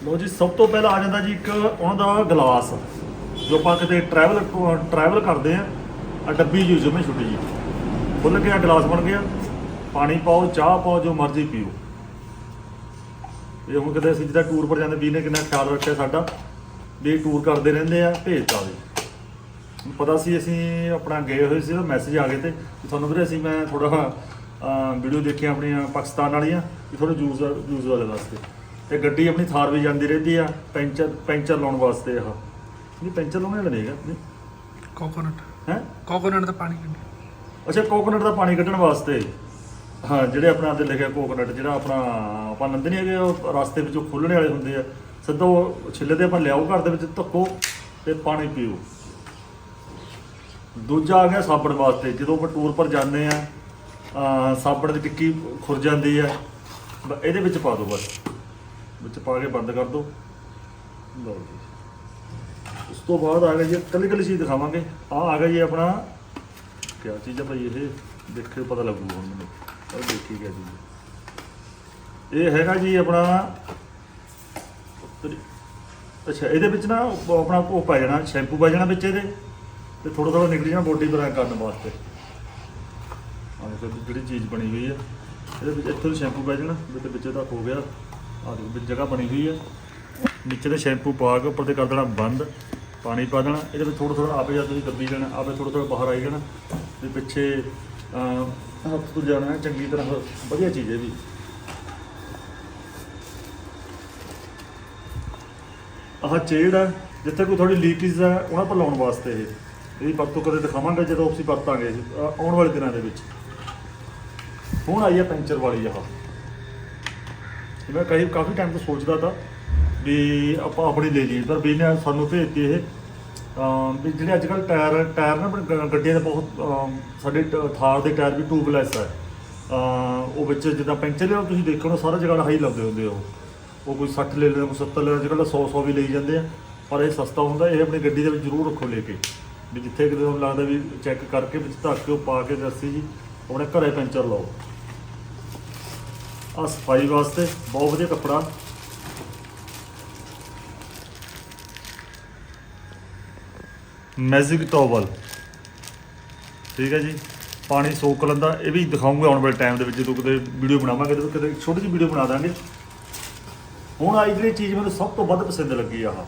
ਲੋ ਜੀ, ਸਭ ਤੋਂ ਪਹਿਲਾਂ ਆ ਜਾਂਦਾ ਜੀ ਇੱਕ ਉਹਨਾਂ ਦਾ ਗਲਾਸ, ਜੋ ਆਪਾਂ ਕਿਤੇ ਟਰੈਵਲ ਟਰੈਵਲ ਕਰਦੇ ਆ ਆ ਡੱਬੀ ਯੂਜ਼ ਮੈਂ ਛੁੱਟੀ ਜੀ। ਖੁੱਲ ਗਿਆ ਆ ਗਲਾਸ ਬਣ ਗਿਆ, ਪਾਣੀ ਪਾਓ, ਚਾਹ ਪਾਓ, ਜੋ ਮਰਜ਼ੀ ਪੀਓ। ਇਹ ਹੁਣ ਕਿਤੇ ਅਸੀਂ ਜਿੱਦਾਂ ਟੂਰ ਪਰ ਜਾਂਦੇ ਵੀ ਨੇ ਕਿੰਨਾ ਖਿਆਲ ਰੱਖਿਆ ਸਾਡਾ, ਵੀ ਟੂਰ ਕਰਦੇ ਰਹਿੰਦੇ ਆ ਭੇਜਤਾ ਵੀ ਪਤਾ ਸੀ ਅਸੀਂ ਆਪਣਾ ਗਏ ਹੋਏ ਸੀ ਮੈਸੇਜ ਆ ਗਏ ਤੇ ਤੁਹਾਨੂੰ ਵੀਰੇ ਅਸੀਂ ਮੈਂ ਥੋੜਾ ਵੀਡੀਓ ਦੇਖੀਆਂ ਆਪਣੀਆਂ ਪਾਕਿਸਤਾਨ ਵਾਲੀਆਂ, ਵੀ ਥੋੜੇ ਯੂਜ਼ ਯੂਜ਼ ਵਾਲੇ ਵਾਸਤੇ। ਤੇ ਗੱਡੀ ਆਪਣੀ ਥਾਰ ਵੀ ਜਾਂਦੀ ਰਹਿੰਦੀ ਆ ਪੈਂਚਰ ਪੈਂਚਰ ਲਾਉਣ ਵਾਸਤੇ ਆਹ ਨਹੀਂ ਪੈਂਚਰ ਲਾਉਣ ਵਾਲਾ ਨਹੀਂਗਾ ਕੋਕੋਨਟ ਹੈ? ਕੋਕੋਨਟ ਦਾ ਪਾਣੀ ਕੱਢ ਅੱਛਾ ਕੋਕੋਨਟ ਦਾ ਪਾਣੀ ਕੱਢਣ ਵਾਸਤੇ। ਹਾਂ ਜਿਹੜੇ ਆਪਣਾ ਤੇ ਲਿਖਿਆ ਕੋਕੋਨਟ ਜਿਹੜਾ ਆਪਣਾ ਆਪਾਂ ਨੰਦੇ ਨਹੀਂ ਹੈਗੇ ਉਹ ਰਸਤੇ ਵਿੱਚੋਂ ਖੁੱਲਣੇ ਵਾਲੇ ਹੁੰਦੇ ਆ। ਸਿੱਧਾ ਉਹ ਛਿੱਲੇ ਦੇ ਆਪਾਂ ਲਿਆਓ ਘਰ ਦੇ ਵਿੱਚ ਧੱਕੋ ਤੇ ਪਾਣੀ ਪੀਓ। ਦੂਜਾ ਆ ਗਿਆ ਸਾਬਣ ਵਾਸਤੇ। ਜਦੋਂ ਆਪਾਂ ਟੂਰ ਪਰ ਜਾਂਦੇ ਆ ਸਾਬਣ ਦੀ ਟਿੱਕੀ ਖੁਰ ਜਾਂਦੀ ਆ ਬ- ਇਹਦੇ ਵਿੱਚ ਪਾ ਦਿਓ ਬਸ। ਵਿੱਚ ਪਾ ਕੇ ਬੰਦ ਕਰ ਦਿਓ ਲਓ ਜੀ। ਉਸ ਤੋਂ ਬਾਅਦ ਆ ਗਿਆ ਜੀ ਕੱਲੀ ਕੱਲੀ ਚੀਜ਼ ਦਿਖਾਵਾਂਗੇ। ਆ ਆ ਗਿਆ ਜੀ ਆਪਣਾ, ਕਿਆ ਚੀਜ਼ ਹੈ ਭਾਈ ਇਹ? ਦੇਖੇ ਪਤਾ ਲੱਗੂ ਹੁਣ ਮੈਨੂੰ। ਉਹ ਦੇਖੀ ਗਿਆ ਜੀ ਇਹ ਹੈਗਾ ਜੀ ਆਪਣਾ ਅੱਛਾ, ਇਹਦੇ ਵਿੱਚ ਨਾ ਆਪਣਾ ਉਹ ਪੈ ਜਾਣਾ, ਸ਼ੈਂਪੂ ਪੈ ਜਾਣਾ ਵਿੱਚ ਇਹਦੇ। ਤੇ ਥੋੜਾ ਥੋੜਾ ਨਿਕਲ ਜਾਣਾ ਬੋਡੀ ਬਣਾ ਕਰਨ ਵਾਸਤੇ। ਆਹ ਜਿਹੜੀ ਚੀਜ਼ ਬਣੀ ਹੋਈ ਆ। ਇਹਦੇ ਵਿੱਚ ਇੱਥੋਂ ਸ਼ੈਂਪੂ ਪੈ ਜਾਣਾ ਵਿੱਚ ਵਿੱਚ ਤੱਕ ਹੋ ਗਿਆ। ਆਹ ਦੇਖੋ ਵਿੱਚ ਜਗ੍ਹਾ ਬਣੀ ਹੋਈ ਹੈ ਨੀਚੇ ਤੇ ਸ਼ੈਂਪੂ ਪਾ ਕੇ ਉੱਪਰ ਤੇ ਕਰ ਦੇਣਾ ਬੰਦ ਪਾਣੀ ਪਾ ਦੇਣਾ। ਇਹਦੇ ਵਿੱਚ ਥੋੜਾ ਥੋੜਾ ਆਪੇ ਜਦ ਤੁਸੀਂ ਦੱਬੀ ਜਾਣਾ ਆਪੇ ਥੋੜਾ ਥੋੜਾ ਬਾਹਰ ਆਈ ਜਾਣਾ। ਤੇ ਪਿੱਛੇ ਅਹ, ਹੱਥ ਤੋਂ ਜਾਣਾ ਚੰਗੀ ਤਰ੍ਹਾਂ ਵਧੀਆ ਚੀਜ਼ ਹੈ ਵੀ ਆਹ ਚੇੜ ਹੈ ਜਿੱਥੇ ਕੋਈ ਥੋੜੀ ਲੀਕੇਜ ਹੈ ਉਹਨਾਂ ਪਰ ਲਾਉਣ ਵਾਸਤੇ ਇਹ। ਇਹਦੀ ਵਰਤੋਂ ਕਦੇ ਦਿਖਾਵਾਂਗੇ ਜਦੋਂ ਅਸੀਂ ਵਰਤਾਂਗੇ। ਆਉਣ ਵਾਲੇ ਦਿਨਾਂ ਦੇ ਵਿੱਚ। ਹੁਣ ਆਈ ਹੈ ਪੈਂਚਰ ਵਾਲੀ ਆਹ। ਤੇ ਮੈਂ ਕਈ ਕਾਫੀ ਟਾਈਮ ਤੋਂ ਸੋਚਦਾ ਤਾਂ ਵੀ ਆਪਾਂ ਆਪਣੀ ਲੈ ਲਈਏ। ਪਰ ਵੀ ਨੇ ਸਾਨੂੰ ਭੇਜਤੀ ਇਹ ਵੀ ਜਿਹੜੇ ਅੱਜ ਕੱਲ ਟਾਇਰ ਟਾਇਰ ਨਾ ਗੱਡੀਆਂ ਦੇ ਬਹੁਤ ਸਾਡੇ ਟ- ਥਾਰ ਦੇ ਟਾਇਰ ਵੀ ਟਿਊਬਲੈਸ ਹੈ ਉਹ ਵਿੱਚ ਜਿੱਦਾਂ ਪੈਂਚਰ ਲਿਆ ਤੁਸੀਂ ਦੇਖੋ ਨਾ, ਸਾਰਾ ਜਗ੍ਹਾ ਹਾਈ ਲੱਗਦੇ ਹੁੰਦੇ ਉਹ। ਉਹ ਕੋਈ 60 ਲੈ ਲੈਂਦਾ, ਕੋਈ 70 ਲੈ ਲੈਂਦਾ, ਜਿਹੜਾ 100 100 ਵੀ ਲਈ ਜਾਂਦੇ ਆ। ਪਰ ਇਹ ਸਸਤਾ ਹੁੰਦਾ, ਇਹ ਆਪਣੀ ਗੱਡੀ ਦੇ ਵਿੱਚ ਜ਼ਰੂਰ ਰੱਖੋ ਲੈ ਕੇ। ਵੀ ਜਿੱਥੇ ਕਿਤੇ ਤੁਹਾਨੂੰ ਲੱਗਦਾ ਵੀ ਚੈੱਕ ਕਰਕੇ ਵਿੱਚ ਧੱਕ ਕੇ ਉਹ ਪਾ ਕੇ ਰੱਸੀ ਜੀ, ਆਪਣੇ ਘਰੇ ਪੈਂਚਰ ਲਾਓ। ਆ ਸਫ਼ਾਈ ਵਾਸਤੇ ਬਹੁਤ ਵਧੀਆ ਕੱਪੜਾ। Magic towel. ਠੀਕ ਹੈ ਜੀ। ਪਾਣੀ ਸੋਕ ਲੈਂਦਾ ਇਹ ਵੀ ਦਿਖਾਉਂਗੇ ਆਉਣ ਵਾਲੇ ਟਾਈਮ ਦੇ ਵਿੱਚ, ਜਦੋਂ ਕਿਤੇ ਵੀਡੀਓ ਬਣਾਵਾਂਗੇ, ਜਦੋਂ ਕਿਤੇ ਛੋਟੀ ਜਿਹੀ ਵੀਡੀਓ ਬਣਾ ਦਾਂਗੇ। ਹੁਣ ਆਈ ਜਿਹੜੀ ਚੀਜ਼ ਮੈਨੂੰ ਸਭ ਤੋਂ ਵੱਧ ਪਸੰਦ ਲੱਗੀ ਆਹ।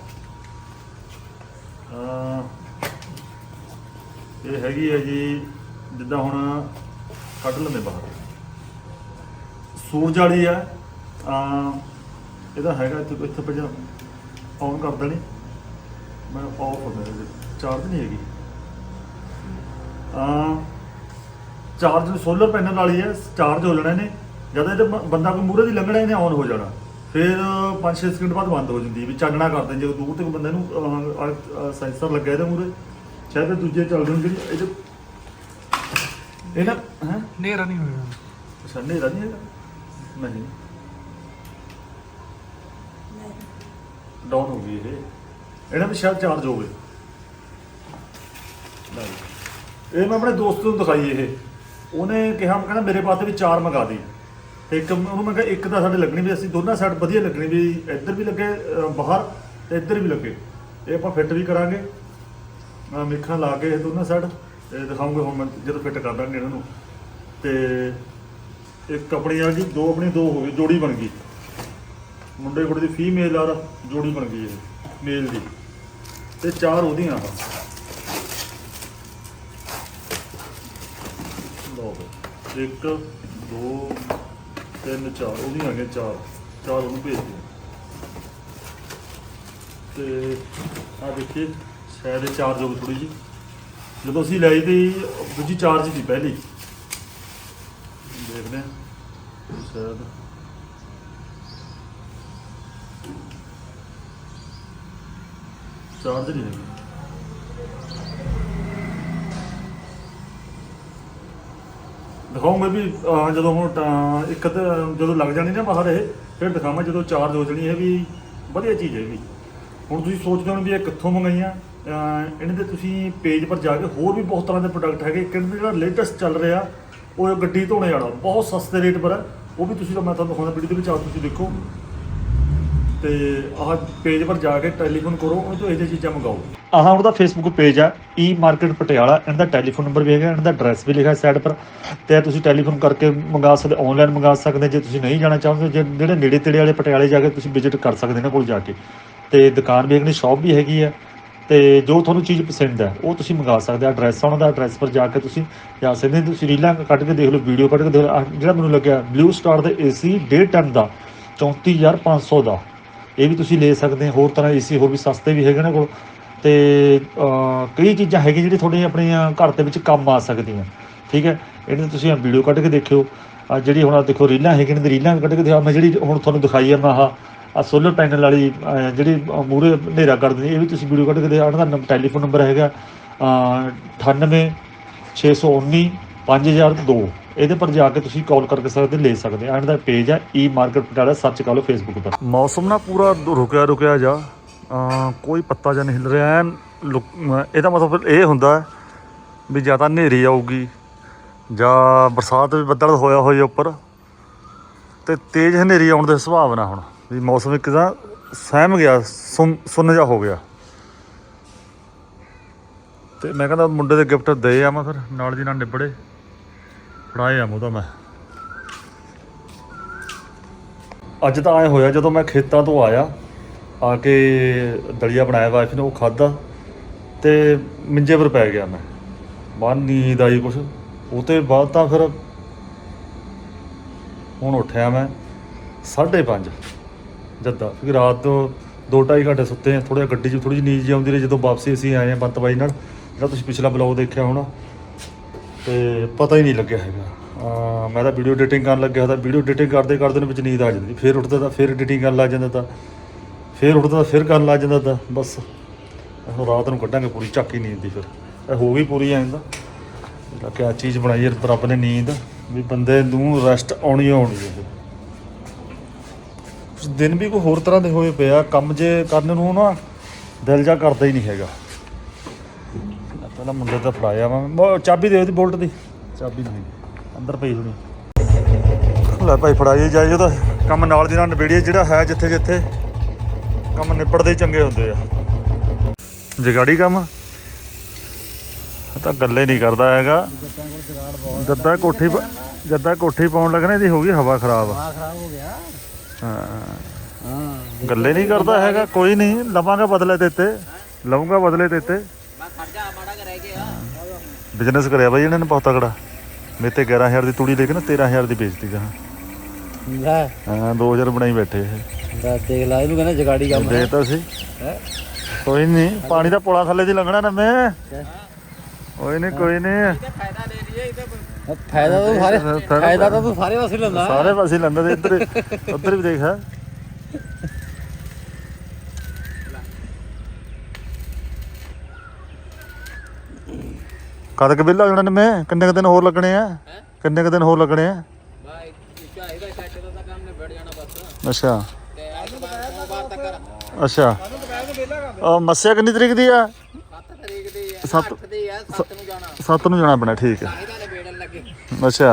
ਇਹ ਹੈਗੀ ਹੈ ਜੀ, ਜਿੱਦਾਂ ਹੁਣ ਕੱਢ ਲੈਂਦੇ ਬਾਹਰ। ਸੂਰਜ ਵਾਲੀ ਆ ਆ ਇਹਦਾ ਹੈਗਾ ਇੱਥੇ ਇੱਥੇ ਪਜਾ ਆਨ ਕਰ ਦੇਣੀ। ਮੈਂ ਆਫ ਹੋ ਗਿਆ ਚਾਰਜ ਨਹੀਂ ਹੈਗੀ। ਆ ਚਾਰਜ ਸੋਲਰ ਪੈਨਲ ਵਾਲੀ ਹੈ ਚਾਰਜ ਹੋ ਜਾਣਾ ਇਹਨੇ ਜਦ ਇਹਦੇ ਬ- ਬੰਦਾ ਕੋਈ ਮੂਹਰੇ ਦੀ ਲੰਘਣਾ ਇਹਨੇ ਆਨ ਹੋ ਜਾਣਾ। ਫਿਰ 5-6 ਸਕਿੰਟ ਬਾਅਦ ਬੰਦ ਹੋ ਜਾਂਦੀ ਵੀ ਚਾਨਣਾ ਕਰਦੇ ਜਦੋਂ ਦੂਰ ਤੱਕ ਬੰਦੇ ਨੂੰ ਸੈਂਸਰ ਲੱਗਿਆ ਇਹਦੇ ਮੂਹਰੇ ਸ਼ਾਇਦ ਇਹ ਦੂਜੇ ਚੱਲਦੇ ਨੇ ਜਿਹੜੀ ਇਹਦੇ ਇਹ ਨਾ ਹੈ? ਨੇਰਾ ਨਹੀਂ ਹੋਇਆ। ਅੱਛਾ ਹਨੇਰਾ ਨਹੀਂ ਹੈਗਾ। ਨਹੀਂ। ਡਾਊਨ ਹੋ ਗਈ ਇਹ। ਇਹਨਾਂ ਵੀ ਸ਼ਾਇਦ ਚਾਰਜ ਹੋਵੇ ਇਹ ਮੈਂ ਆਪਣੇ ਦੋਸਤ ਨੂੰ ਦਿਖਾਈ ਇਹ। ਉਹਨੇ ਕਿਹਾ ਮੈਂ ਕਹਿੰਦਾ ਮੇਰੇ ਪਾਸੇ ਵੀ ਚਾਰ ਮੰਗਾ ਦੇ। ਤੇ ਇੱਕ ਉਹਨੂੰ ਮੈਂ ਕਿਹਾ ਇੱਕ ਤਾਂ ਸਾਡੇ ਲੱਗਣੀ ਵੀ ਅਸੀਂ ਦੋਨਾਂ ਸਾਈਡ ਵਧੀਆ ਲੱਗਣੀ ਵੀ ਇੱਧਰ ਵੀ ਲੱਗੇ ਬਾਹਰ ਤੇ ਇੱਧਰ ਵੀ ਲੱਗੇ। ਇਹ ਆਪਾਂ ਫਿੱਟ ਵੀ ਕਰਾਂਗੇ। ਮਿੱਖਾਂ ਲਾ ਕੇ ਇਹ ਦੋਨਾਂ ਸਾਈਡ ਇਹ ਦਿਖਾਉਂਗੇ ਹੁਣ ਮੈਂ ਜਦੋਂ ਫਿੱਟ ਕਰ ਦਾਂਗੇ ਇਹਨਾਂ ਨੂੰ। ਤੇ ਇੱਕ ਆਪਣੀ ਆ ਗਈ, ਦੋ ਆਪਣੀ, ਦੋ ਹੋ ਗਈ, ਜੋੜੀ ਬਣ ਗਈ। ਮੁੰਡੇ ਕੁੜੀ ਦੀ ਫੀਮੇਲ ਆ, ਜੋੜੀ ਬਣ ਗਈ ਇਹ ਮੇਲ ਦੀ। ਤੇ ਚਾਰ ਉਹਦੀਆਂ। ਆ ਲਓ ਇੱਕ, ਦੋ, ਤਿੰਨ, ਚਾਰ, ਉਹਦੀਆਂ ਆ ਗਈਆਂ ਚਾਰ। ਚਾਰ ਉਹਨੂੰ ਭੇਜ ਦਿਓ। ਤੇ ਆ ਦੇਖੀਏ, ਸ਼ਾਇਦ ਇਹ ਚਾਰਜ ਹੋਵੇ ਥੋੜੀ ਜੀ ਜਦੋਂ ਅਸੀਂ ਲਈ ਤੇ ਦੂਜੀ ਚਾਰਜ ਸੀ ਪਹਿਲੀ। ਦੇਖਦੇ ਹਾਂ। ਸ਼ਾਇਦ ਚਾਰਜ ਨਹੀਂ ਹੈਗੀ। ਦਿਖਾਉਂਗਾ ਵੀ ਅਹ, ਜਦੋਂ ਹੁਣ ਤਾਂ ਇੱਕ ਤਾਂ ਜਦੋਂ ਲੱਗ ਜਾਣੀ ਨਾ ਬਾਹਰ ਇਹ ਫਿਰ ਦਿਖਾਵਾਂ ਜਦੋਂ ਚਾਰਜ ਹੋ ਜਾਣੀ ਹੈ ਵੀ ਵਧੀਆ ਚੀਜ਼ ਹੈ ਇਹ ਵੀ। ਹੁਣ ਤੁਸੀਂ ਸੋਚਦੇ ਹੋ ਵੀ ਇਹ ਕਿੱਥੋਂ ਮੰਗਾਈਆਂ ਅਹ, ਇਹਨਾਂ ਦੇ ਤੁਸੀਂ ਪੇਜ ਪਰ ਜਾ ਕੇ ਹੋਰ ਵੀ ਬਹੁਤ ਤਰ੍ਹਾਂ ਦੇ ਪ੍ਰੋਡਕਟ ਹੈਗੇ। ਇੱਕ ਜਿਹੜਾ ਲੇਟੈਸਟ ਚੱਲ ਰਿਹਾ ਉਹ ਗੱਡੀ ਧੋਣੇ ਵਾਲਾ ਬਹੁਤ ਸਸਤੇ ਰੇਟ ਪਰ ਹੈ। ਉਹ ਵੀ ਤੁਸੀਂ ਮੈਂ ਤੁਹਾਨੂੰ ਦਿਖਾਉਂਦਾ ਵੀਡੀਓ ਦੇ ਵਿੱਚ ਆ ਤੁਸੀਂ ਦੇਖੋ। ਤੇ ਆਹ ਪੇਜ ਪਰ ਜਾ ਕੇ ਟੈਲੀਫੋਨ ਕਰੋ ਉਹ ਤੋਂ ਇਹ ਜਿਹੀਆਂ ਚੀਜ਼ਾਂ ਮੰਗਾਓ। ਆਹ ਉਹਦਾ ਫੇਸਬੁੱਕ ਪੇਜ ਆ ਈ ਮਾਰਕੀਟ ਪਟਿਆਲਾ ਇਹਨਾਂ ਦਾ ਟੈਲੀਫੋਨ ਨੰਬਰ ਵੀ ਹੈਗਾ ਇਹਨਾਂ ਦਾ ਐਡਰੈਸ ਵੀ ਲਿਖਿਆ ਸਾਈਡ ਪਰ। ਤੇ ਤੁਸੀਂ ਟੈਲੀਫੋਨ ਕਰਕੇ ਮੰਗਾ ਸਕਦੇ ਆਨਲਾਈਨ ਮੰਗਾ ਸਕਦੇ, ਜੇ ਤੁਸੀਂ ਨਹੀਂ ਜਾਣਾ ਚਾਹੁੰਦੇ ਜੇ ਜਿਹੜੇ ਨੇੜੇ ਤੇੜੇ ਵਾਲੇ ਪਟਿਆਲੇ ਜਾ ਕੇ ਤੁਸੀਂ ਵਿਜ਼ਿਟ ਕਰ ਸਕਦੇ ਇਹਨਾਂ ਕੋਲ ਜਾ ਕੇ। ਤੇ ਦੁਕਾਨ ਵੀ ਹੈਗੀ ਸ਼ਾਪ ਵੀ ਹੈਗੀ ਆ। ਤੇ ਜੋ ਤੁਹਾਨੂੰ ਚੀਜ਼ ਪਸੰਦ ਹੈ, ਉਹ ਤੁਸੀਂ ਮੰਗਾ ਸਕਦੇ ਆ ਐਡਰੈਸ ਉਹਨਾਂ ਦਾ ਐਡਰੈਸ ਪਰ ਜਾ ਕੇ ਤੁਸੀਂ ਜਾ ਸਕਦੇ ਤੁਸੀਂ ਰੀਲਾਂ ਕੱਢ ਕੇ ਦੇਖ ਲਓ ਵੀਡੀਓ ਕੱਢ ਕੇ ਦੇਖ ਲਓ। ਜਿਹੜਾ ਮੈਨੂੰ ਲੱਗਿਆ ਬਲੂ ਸਟਾਰ ਦੇ ਏਸੀ 1.5 ਦਾ 34500 ਦਾ। ਇਹ ਵੀ ਤੁਸੀਂ ਲੈ ਸਕਦੇ ਹੋ। ਹੋਰ ਤਰ੍ਹਾਂ ਏਸੀ ਹੋਰ ਵੀ ਸਸਤੇ ਵੀ ਹੈਗੇ ਨੇ ਕੋਲ। ਤੇ ਕਈ ਚੀਜ਼ਾਂ ਹੈਗੀਆਂ ਜਿਹੜੀ ਤੁਹਾਡੇ ਆਪਣੀਆਂ ਘਰ ਦੇ ਵਿੱਚ ਕੰਮ ਆ ਸਕਦੀਆਂ। ਠੀਕ ਹੈ? ਇਹਨਾਂ ਦੀ ਤੁਸੀਂ ਵੀਡੀਓ ਕੱਢ ਕੇ ਦੇਖਿਓ। ਜਿਹੜੀ ਹੁਣ ਆਹ ਦੇਖੋ, ਰੀਲਾਂ ਹੈਗੀਆਂ ਨੇ ਰੀਲਾਂ ਕੱਢ ਕੇ ਦਿਖਾ। ਮੈਂ ਜਿਹੜੀ ਹੁਣ ਤੁਹਾਨੂੰ ਦਿਖਾਈ ਆ, ਮੈਂ ਆਹ ਆ ਸੋਲਰ ਪੈਨਲ ਵਾਲੀ ਜਿਹੜੀ ਮੂਰੇ ਹਨੇਰਾ ਕਰ ਦਿੰਦੀ ਇਹ ਵੀ ਤੁਸੀਂ ਵੀਡੀਓ ਕੱਢ ਕੇ ਦੇ ਇਹਨਾਂ ਦਾ ਟੈਲੀਫੋਨ ਨੰਬਰ ਹੈਗਾ ਅਹ, 98 619 5002 ਇਹਦੇ ਪਰ ਜਾ ਕੇ ਤੁਸੀਂ ਕਾਲ ਕਰਕੇ ਸਕਦੇ ਲੈ ਸਕਦੇ ਆ। ਇਹਨਾਂ ਦਾ ਪੇਜ ਹੈ ਈ ਮਾਰਕੀਟ ਪਟਿਆਲਾ ਸਰਚ ਕਰ ਲਓ ਫੇਸਬੁੱਕ ਪਰ ਮੌਸਮ ਨਾ ਪੂਰਾ ਰੁਕਿਆ ਰੁਕਿਆ ਜਾ। ਕੋਈ ਪੱਤਾ ਜਾਂ ਨਹੀਂ ਹਿਲ ਰਿਹਾ। ਐਨ ਲੁਕ- ਇਹਦਾ ਮਤਲਬ ਇਹ ਹੁੰਦਾ ਵੀ ਜਾਂ ਤਾਂ ਹਨੇਰੀ ਆਊਗੀ ਜਾਂ ਬਰਸਾਤ ਵੀ ਬੱਦਲ ਹੋਇਆ ਹੋਇਆ ਉੱਪਰ ਤੇ ਤੇਜ਼ ਹਨੇਰੀ ਆਉਣ ਦੀ ਸੰਭਾਵਨਾ ਹੁਣ। ਵੀ ਮੌਸਮ ਇੱਕ ਤਾਂ ਸਹਿਮ ਗਿਆ, ਸੁੰਨ ਸੁੰਨ ਜਾ ਹੋ ਗਿਆ। ਤੇ ਮੈਂ ਕਹਿੰਦਾ ਮੁੰਡੇ ਦੇ ਗਿਫਟ ਦੇ ਆ ਮੈਂ ਫਿਰ, ਨਾਲ ਜੀ ਨਾਲ ਨਿਬੜੇ। ਫੜਾਏ ਆ ਉਹਦਾ ਮੈਂ। ਅੱਜ ਤਾਂ ਐ ਹੋਇਆ, ਜਦੋਂ ਮੈਂ ਖੇਤਾਂ ਤੋਂ ਆਇਆ, ਆ ਕੇ ਦਲੀਆ ਬਣਾਇਆ ਵਾਈਫ ਨੇ ਉਹ ਖਾਦਾ ਤੇ ਮਿੰਜੇ ਪਰ ਪੈ ਗਿਆ ਮੈਂ। ਬਾਹਰ ਨੀਂਦ ਆਈ ਕੁਛ, ਉਹ ਤੇ ਬਾਅਦ ਤਾਂ ਫਿਰ ਹੁਣ ਉੱਠਿਆ ਮੈਂ 5:30 ਜੱਦਾ। ਕਿਉਂਕਿ ਰਾਤ ਤੋਂ 2.5 ਘੰਟੇ ਸੁੱਤੇ ਆ ਥੋੜਾ ਗੱਡੀ 'ਚ ਥੋੜੀ ਜਿਹੀ ਨੀਂਦ ਜਿਹੀ ਆਉਂਦੀ ਰਹੀ ਜਦੋਂ ਵਾਪਸੀ ਅਸੀਂ ਆਏ ਆ ਬੰਤ ਬਾਈ ਨਾਲ। ਜਿਹੜਾ ਤੁਸੀਂ ਪਿਛਲਾ ਬਲੌਗ ਦੇਖਿਆ ਹੋਣਾ, ਤੇ ਪਤਾ ਹੀ ਨਹੀਂ ਲੱਗਿਆ ਹੈਗਾ। ਮੈਂ ਤਾਂ ਵੀਡੀਓ ਐਡੀਟਿੰਗ ਕਰਨ ਲੱਗਿਆ ਤਾਂ ਵੀਡੀਓ ਐਡੀਟਿੰਗ ਕਰਦੇ ਕਰਦੇ ਨੂੰ ਵਿੱਚ ਨੀਂਦ ਆ ਜਾਂਦੀ। ਫਿਰ ਉੱਠਦਾ ਤਾਂ ਫਿਰ ਐਡੀਟਿੰਗ ਕਰਨ ਲੱਗ ਜਾਂਦਾ ਤਾਂ, ਫਿਰ ਉੱਠਦਾ ਤਾਂ ਫਿਰ ਕਰਨ ਲੱਗ ਜਾਂਦਾ ਤਾਂ, ਬਸ। ਹੁਣ ਰਾਤ ਨੂੰ ਕੱਢਾਂਗੇ ਪੂਰੀ, ਝਾਕੀ ਨੀਂਦ ਦੀ ਫਿਰ। ਇਹ ਹੋ ਗਈ ਪੂਰੀ ਐਂ ਤਾਂ। ਜਿਹੜਾ ਕਿਆ ਚੀਜ਼ ਬਣਾਈ ਹੈ ਰੱਬ ਨੇ ਨੀਂਦ, ਵੀ ਬੰਦੇ ਨੂੰ ਰੈਸਟ ਆਉਣੀ ਓ ਆਉਣੀ ਹੈ। ਦਿਨ ਵੀ ਕੋਈ ਹੋਰ ਤਰ੍ਹਾਂ ਦੇ ਹੋਏ ਪਿਆ ਕੰਮ ਜੇ ਕਰਨ ਨੂੰ ਨਾ ਦਿਲ ਜਾ ਕਰਦਾ ਹੀ ਨਹੀਂ ਹੈਗਾ। ਪਹਿਲਾਂ ਮੁੰਡੇ ਦਾ ਫੜਾਇਆ ਵਾ ਚਾਬੀ ਦੇ ਉਹਦੀ ਬੋਲਟ ਦੀ। ਚਾਬੀ ਨਹੀਂ ਅੰਦਰ ਪਈ ਹੋਣੀ। ਲੈ ਭਾਈ ਫੜਾਈਏ ਜਾਈਏ ਉਹਦਾ, ਕੰਮ ਨਾਲ ਦੀ ਨਾਲ ਨਿਬੇੜੀਏ ਜਿਹੜਾ ਹੈ ਜਿੱਥੇ ਜਿੱਥੇ। ਕੰਮ ਨਿਪੜਦੇ ਚੰਗੇ ਹੁੰਦੇ ਆ। ਜਗਾੜੀ ਕੰਮ, ਤਾਂ ਗੱਲੇ ਨਹੀਂ ਕਰਦਾ ਹੈਗਾ। ਜੱਦਾ ਕੋਠੀ ਜੱਦਾ ਕੋਠੀ ਪਾਉਣ ਲੱਗਣਾ, ਇਹਦੀ ਹੋ ਗਈ ਹਵਾ ਖਰਾਬ। ਆ ਖਰਾਬ ਹੋ ਗਿਆ। ਹਾਂ। ਹਾਂ ਗੱਲੇ ਨਹੀਂ ਕਰਦਾ ਹੈਗਾ ਕੋਈ ਨਹੀਂ। ਲਵਾਂਗਾ ਬਦਲੇ ਦਿੱਤੇ ਲਵਾਂਗਾ ਬਦਲੇ ਦਿੱਤੇ ਬਿਜ਼ਨਸ ਕਰਿਆ ਬਾਈ ਇਹਨਾਂ ਨੇ ਬਹੁਤ ਤਕੜਾ। ਮੇਰੇ ਤੇ 11000 ਦੀ ਤੂੜੀ ਲੈ ਕੇ ਨਾ 13000 ਦੀ ਵੇਚਤੀ ਗਾ। ਲੈ। ਹਾਂ 2000 ਬਣਾਈ ਬੈਠੇ ਇਹ। ਦਾ ਦੇਖ ਲਾ ਇਹਨੂੰ ਕਹਿੰਦਾ ਜਗਾੜੀ ਕੰਮ ਦੇ ਤਾਂ ਸੀ। ਹੈ? ਕੋਈ ਨਹੀਂ ਪਾਣੀ ਦਾ ਪੁਲਾ ਥੱਲੇ ਦੀ ਲੰਘਣਾ ਨਾ ਮੈਂ। ਕੋਈ ਨਹੀਂ ਕੋਈ ਨਹੀਂ। ਫਾਇਦਾ ਤਾਂ ਸਾਰੇ ਫਾਇਦਾ- ਫਾਇਦਾ ਤਾਂ ਤੂੰ ਸਾਰੇ ਪਾਸੇ ਲੈਂਦਾ। ਸਾਰੇ ਪਾਸੇ ਲੰਦਾ ਤੇ ਇੱਧਰ [LAUGHS] ਉੱਧਰ ਵੀ ਦੇਖ। ਕਦ ਕਿ ਬਿੱਲ ਜਾਣਾ ਨੇ ਮੈਂ ਕਿੰਨੇ ਕੁ ਦਿਨ ਹੋਰ ਲੱਗਣੇ ਆ? ਕਿੰਨੇ ਕੁ ਦਿਨ ਹੋਰ ਲੱਗਣੇ ਆ? ਚਾਹੀਦਾ ਦਾ ਜਾਣਾ ਬਸ। ਅੱਛਾ। ਅੱਛਾ। ਉਹ ਮੱਸਿਆ ਕਿੰਨੀ ਤਰੀਕ ਦੀ ਆ? 7 ਤਰੀਕ ਦੀ ਆ ਸੱਤ- 8 ਦੀ ਆ 7 ਨੂੰ ਜਾਣਾ। 7 ਨੂੰ ਜਾਣਾ ਪੈਣਾ ਠੀਕ ਹੈ ਅੱਛਾ।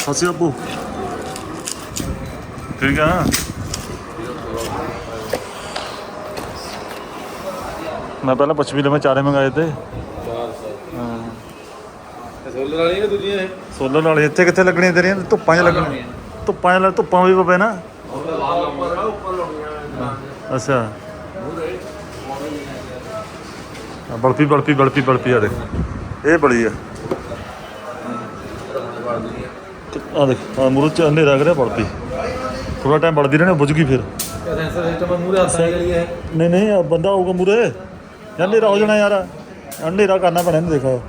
ਸਸੀ ਅੱਬੂ ਠੀਕ ਆ ਮੈਂ ਪਹਿਲਾਂ ਪੱਛਮੀ ਲਵੇਂ ਚਾਰੇ ਮੰਗਾਏ ਤੇ। ਸੋਲਰ ਵਾਲੀ ਨੇ ਦੂਜੀਆਂ ਇਹ? ਸੋਲਰ ਵਾਲੇ ਇੱਥੇ ਕਿੱਥੇ ਲੱਗਣੀਆਂ ਤੇਰੀਆਂ? ਧੁੱਪਾਂ 'ਚ ਲੱਗਣੀਆਂ ਧੁੱਪਾਂ 'ਚ ਲੱਗ- ਧੁੱਪਾਂ ਵੀ ਪਵੇ ਨਾ। ਅੱਛਾ ਆ ਬਲਪੀ ਬਲਪੀ ਬਲਪੀ ਬਲਪੀ ਆ ਦੇਖ। ਇਹ ਬੜੀ ਆ। ਆ ਦੇਖ, ਆ ਮੂਰਤ ਚ ਹਨੇਰਾ ਕਰਿਆ ਬਲਪੀ ਥੋੜਾ ਟਾਈਮ ਬਲਦੀ ਰਹਿਣਾ, ਬੁਝ ਗਈ ਫਿਰ। ਸੈਂਸਰ ਸਿਸਟਮ ਮੂਰੇ ਹੱਥ ਗਈ ਹੈ ਨਹੀਂ ਨਹੀਂ, ਆ ਬੰਦਾ ਹੋਊਗਾ ਮੂਰੇ ਹਨੇਰਾ ਹੋ ਜਾਣਾ ਯਾਰ। ਹਨੇਰਾ ਕਰਨਾ ਪੈਣਾ ਇਹਨੂੰ ਦੇਖੋ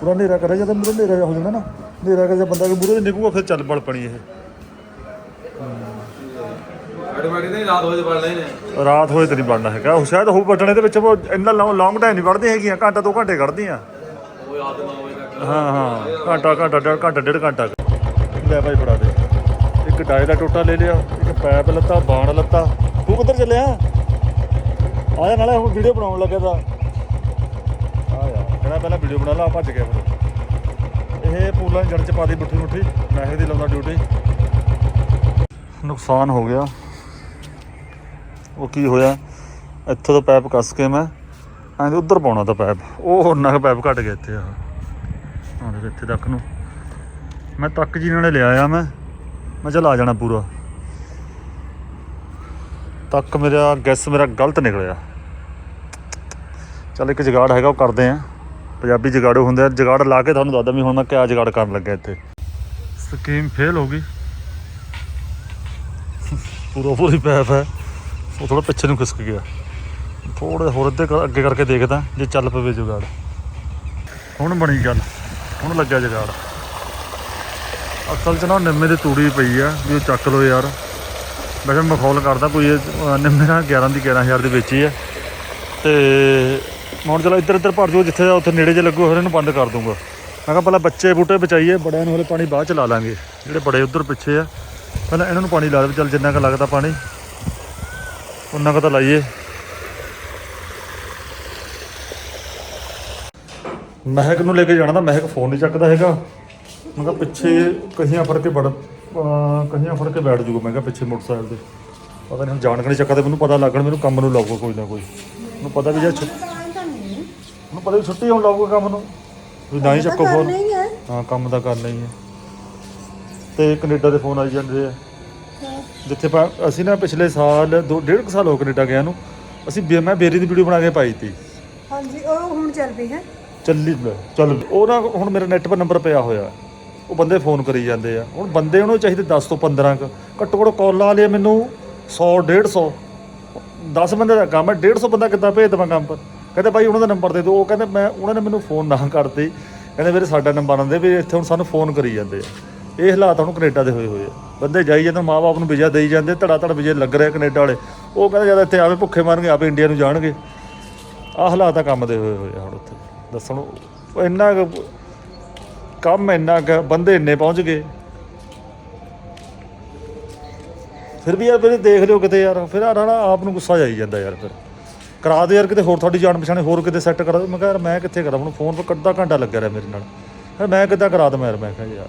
ਪੂਰਾ ਹਨੇਰਾ ਕਰਿਆ ਜਦੋਂ ਮੂਰੇ ਹਨੇਰਾ ਹੋ ਜਾਣਾ ਨਾ। ਹਨੇਰਾ ਕਰ ਬੰਦਾ ਮੂਰੇ ਨਿਕੂਗਾ ਫਿਰ ਚੱਲ ਬਲ ਪਣੀ ਇਹ। ਆਟੋਮੈਟਿਕ ਨਹੀਂ ਰਾਤ ਹੋਏ ਤੇ ਪੜ ਲੈਣੇ ਰਾਤ ਹੋਏ ਤੇ ਨਹੀਂ ਬਣਨਾ ਹੈਗਾ। ਉਹ ਸ਼ਾਇਦ ਉਹ ਬਟਣੇ ਦੇ ਵਿੱਚ ਉਹ ਇੰਨਾ ਲੌਂਗ ਟਾਈਮ ਨਹੀਂ ਵੜਦੀਆਂ ਹੈਗੀਆਂ ਘੰਟਾ ਦੋ ਘੰਟੇ ਕੱਢਦੀਆਂ। ਉਹ ਯਾਦ ਨਾ ਹੋਵੇ ਤੱਕ। ਹਾਂ ਹਾਂ। ਘੰਟਾ ਘੰਟਾ ਡੇਢ ਘੰਟਾ ਡੇਢ ਘੰਟਾ। ਲੈ ਭਾਈ ਫੜਾ ਦੇ। ਇੱਕ ਡਾਏ ਦਾ ਟੋਟਾ ਲੈ ਲਿਆ ਇੱਕ ਪੈਪ ਲੱਤਾ ਬਾਣ ਲੱਤਾ। ਤੂੰ ਕਿੱਧਰ ਚੱਲਿਆ? ਆਇਆ ਨਾਲੇ ਹੁਣ ਵੀਡੀਓ ਬਣਾਉਣ ਲੱਗਾ ਤਾਂ। ਆ ਯਾਰ ਕਹਿੰਦਾ ਪਹਿਲਾਂ ਵੀਡੀਓ ਬਣਾ ਲਾ ਭੱਜ ਗਿਆ ਫਿਰ। ਇਹ ਪੂਲਾਂ ਦੀ ਜੜ ਚ ਪਾ ਦੀ ਮੁੱਠੀ ਮੁੱਠੀ ਮੈਂ ਦੀ ਲਾਉਂਦਾ ਡਿਊਟੀ ਨੁਕਸਾਨ ਹੋ ਗਿਆ। ਉਹ ਕੀ ਹੋਇਆ? ਇੱਥੋਂ ਦਾ ਪੈਪ ਕੱਸ ਕੇ ਮੈਂ ਐਂ ਉੱਧਰ ਪਾਉਣਾ ਤਾਂ ਪੈਪ। ਉਹ ਉਹਨਾਂ ਦਾ ਪੈਪ ਘਟ ਗਿਆ ਇੱਥੇ ਆ ਹਾਂ ਦੇਖ ਇੱਥੇ ਤੱਕ ਨੂੰ। ਮੈਂ ਤੱਕ ਜੀ ਨਾਲੇ ਲਿਆ ਆ ਮੈਂ। ਮੈਂ ਚੱਲ ਆ ਜਾਣਾ ਪੂਰਾ। ਤੱਕ ਮੇਰਾ ਗੈਸ ਮੇਰਾ ਗਲਤ ਨਿਕਲਿਆ। ਚੱਲ ਇੱਕ ਜਗਾੜ ਹੈਗਾ, ਉਹ ਕਰਦੇ ਆ। ਪੰਜਾਬੀ ਜਗਾੜੋ ਹੁੰਦੇ ਆ। ਜਗਾੜ ਲਾ ਕੇ ਤੁਹਾਨੂੰ ਦੱਸਦਾ ਵੀ ਹੁਣ ਮੈਂ ਕਿਆ ਜਗਾੜ ਕਰਨ ਲੱਗਾ ਇੱਥੇ। ਸਕੀਮ ਫੇਲ ਹੋ ਗਈ। ਪੂਰਾ ਪੂਰੀ ਪੈਪ ਹੈ। ਉਹ ਥੋੜਾ ਪਿੱਛੇ ਨੂੰ ਖਿਸਕ ਗਿਆ। ਥੋੜੇ ਹੋਰ ਅੱਧੇ ਅੱਗੇ ਕਰਕੇ ਦੇਖਦਾ, ਜੇ ਚੱਲ ਪਵੇ ਜੁਗਾੜ। ਹੁਣ ਬਣੀ ਗੱਲ। ਹੁਣ ਲੱਗਿਆ ਜੁਗਾੜ। ਅਸਲ 'ਚ ਨਾ ਨਿੰਮੇ ਦੀ ਤੂੜੀ ਪਈ ਆ, ਵੀ ਉਹ ਚੱਕ ਲਓ ਯਾਰ। ਵੈਸੇ ਮਖੌਲ ਕਰਦਾ, ਕੋਈ ਨਿੰਮੇ ਨਾ 11 ਦੀ 11000 ਦੇ ਵਿੱਚ ਹੀ ਆ। ਤੇ ਹੁਣ ਚਲੋ ਇੱਧਰ ਇੱਧਰ ਭਰ ਜੂ ਜਿੱਥੇ ਉੱਥੇ ਨੇੜੇ ਜੇ ਲੱਗੂ, ਫਿਰ ਇਹਨੂੰ ਬੰਦ ਕਰ ਦੂੰਗਾ ਮੈਂ ਕਿਹਾ ਪਹਿਲਾਂ ਬੱਚੇ ਬੂਟੇ ਬਚਾਈਏ, ਬੜਿਆਂ ਨੂੰ ਹਲੇ ਪਾਣੀ ਬਾਅਦ ਚ ਲਾ ਲਾਂਗੇ। ਜਿਹੜੇ ਬੜੇ ਉੱਧਰ ਪਿੱਛੇ ਆ, ਪਹਿਲਾਂ ਇਹਨਾਂ ਨੂੰ ਪਾਣੀ ਲਾ ਦੇ ਚੱਲ ਜਿੰਨਾ ਕੁ ਲੱਗਦਾ ਪਾਣੀ। ਉਹਨਾਂ ਕੁ ਤਾਂ ਲਾਈਏ। ਮਹਿਕ ਨੂੰ ਲੈ ਕੇ ਜਾਣਾ ਤਾਂ ਮਹਿਕ ਫੋਨ ਨਹੀਂ ਚੱਕਦਾ ਹੈਗਾ। ਮੈਂ ਕਿਹਾ ਪਿੱਛੇ ਕਹੀਆਂ ਫੜ ਕੇ ਬੜ ਕਹੀਆਂ ਫੜ ਕੇ ਬੈਠ ਜੂਗਾ। ਮੈਂ ਕਿਹਾ ਪਿੱਛੇ ਮੋਟਰਸਾਈਕਲ ਦੇ ਪਤਾ ਨਹੀਂ ਹੁਣ ਜਾਣ ਕੇ ਚੱਕਦਾ ਮੈਨੂੰ ਪਤਾ ਲੱਗਣ ਮੈਨੂੰ ਕੰਮ ਨੂੰ ਲਾਊਗਾ ਕੋਈ ਨਾ ਕੋਈ। ਮੈਨੂੰ ਪਤਾ ਵੀ ਜੇ ਛੁੱਟੀ ਮੈਨੂੰ ਪਤਾ ਵੀ ਛੁੱਟੀ ਹੋਣ ਲਾਊਗਾ ਕੰਮ ਨੂੰ। ਵੀ ਨਾ ਹੀ ਚੱਕੋ ਫੋਨ ਹਾਂ ਕੰਮ ਤਾਂ ਕਰਨਾ ਹੀ ਹੈ। ਤੇ ਕੈਨੇਡਾ ਦੇ ਫੋਨ ਆਈ ਜਾਂਦੇ ਆ। ਜਿੱਥੇ ਪਾ- ਅਸੀਂ ਨਾ ਪਿਛਲੇ ਸਾਲ ਦੋ ਡੇਢ ਕੁ ਸਾਲ ਹੋ ਕੈਨੇਡਾ ਗਿਆ ਨੂੰ ਅਸੀਂ ਬੇ- ਮੈਂ ਬੇਰੀ ਦੀ ਵੀਡੀਓ ਬਣਾ ਕੇ ਪਾਈ ਤੀ। ਹਾਂਜੀ ਉਹ ਹੁਣ ਚੱਲ ਪਈ ਹੈ। ਚੱਲੀ ਚੱਲ ਉਹ ਨਾ ਹੁਣ ਮੇਰੇ ਨੈਟ 'ਤੇ ਨੰਬਰ ਪਿਆ ਹੋਇਆ। ਉਹ ਬੰਦੇ ਫੋਨ ਕਰੀ ਜਾਂਦੇ ਆ। ਹੁਣ ਬੰਦੇ ਉਹਨੂੰ ਚਾਹੀਦੇ 10 ਤੋਂ 15 ਕ। ਘੱਟੋ ਘੱਟ ਕਾਲਾਂ ਵਾਲੇ ਮੈਨੂੰ 100 150 10 ਬੰਦੇ ਦਾ ਕੰਮ ਹੈ 150 ਬੰਦਾ ਕਿੱਦਾਂ ਭੇਜ ਦੇਵਾਂ ਕੰਮ ਪਰ? ਕਹਿੰਦੇ ਭਾਈ ਉਹਨਾਂ ਦਾ ਨੰਬਰ ਦੇ ਦਿਓ। ਉਹ ਕਹਿੰਦੇ ਮੈਂ ਉਹਨਾਂ ਨੇ ਮੈਨੂੰ ਫੋਨ ਨਾ ਕਰਦੇ ਕਹਿੰਦੇ ਵੀਰੇ ਸਾਡਾ ਨੰਬਰ ਆਂਦੇ ਵੀ ਇੱਥੇ ਹੁਣ ਸਾਨੂੰ ਫੋਨ ਕਰੀ ਜਾਂਦੇ ਆ। ਇਹ ਹਾਲਾਤ ਹੁਣ ਕੈਨੇਡਾ ਦੇ ਹੋਏ ਹੋਏ ਆ। ਬੰਦੇ ਜਾਈ ਜਾਂਦੇ ਮਾਪੇ ਨੂੰ ਵੀਜ਼ਾ ਦੇਈ ਜਾਂਦੇ ਧੜਾ ਧੜ ਵੀਜ਼ੇ ਲੱਗ ਰਿਹਾ ਕੈਨੇਡਾ ਵਾਲੇ। ਉਹ ਕਹਿੰਦੇ ਜਦ ਇੱਥੇ ਆਵੇ ਭੁੱਖੇ ਮਾਰਨਗੇ, ਆਪੇ ਇੰਡੀਆ ਨੂੰ ਜਾਣਗੇ। ਆਹ ਹਾਲਾਤ ਆ ਕੰਮ ਦੇ ਹੋਏ ਹੋਏ ਆ ਹੁਣ ਉੱਥੇ। ਦੱਸਣ ਇੰਨਾ ਕੰਮ ਇੰਨਾ ਕੁ ਬੰਦੇ ਇੰਨੇ ਪਹੁੰਚ ਗਏ। ਫਿਰ ਵੀ ਯਾਰ, ਫਿਰ ਦੇਖ ਲਿਓ ਕਿਤੇ ਯਾਰ। ਫਿਰ ਆ ਨਾ ਆਪ ਨੂੰ ਗੁੱਸਾ ਜਾਈ ਜਾਂਦਾ ਯਾਰ ਫਿਰ। ਕਰਾ ਦੇ ਯਾਰ ਕਿਤੇ ਹੋਰ ਤੁਹਾਡੀ ਜਾਣ ਪਛਾਣੇ, ਹੋਰ ਕਿਤੇ ਸੈੱਟ ਕਰਾ ਦਿਓ ਮੈਂ ਕਿਹਾ ਯਾਰ, ਮੈਂ ਕਿੱਥੇ ਕਰਾਂ? ਹੁਣ ਫੋਨ 'ਤੇ ਕੱਦਾ ਘੰਟਾ ਲੱਗਿਆ ਰਿਹਾ ਮੇਰੇ ਨਾਲ। ਫਿਰ ਮੈਂ ਕਿੱਦਾਂ ਕਰਾ ਦਵਾਂ ਯਾਰ? ਮੈਂ ਕਿਹਾ ਯਾਰ।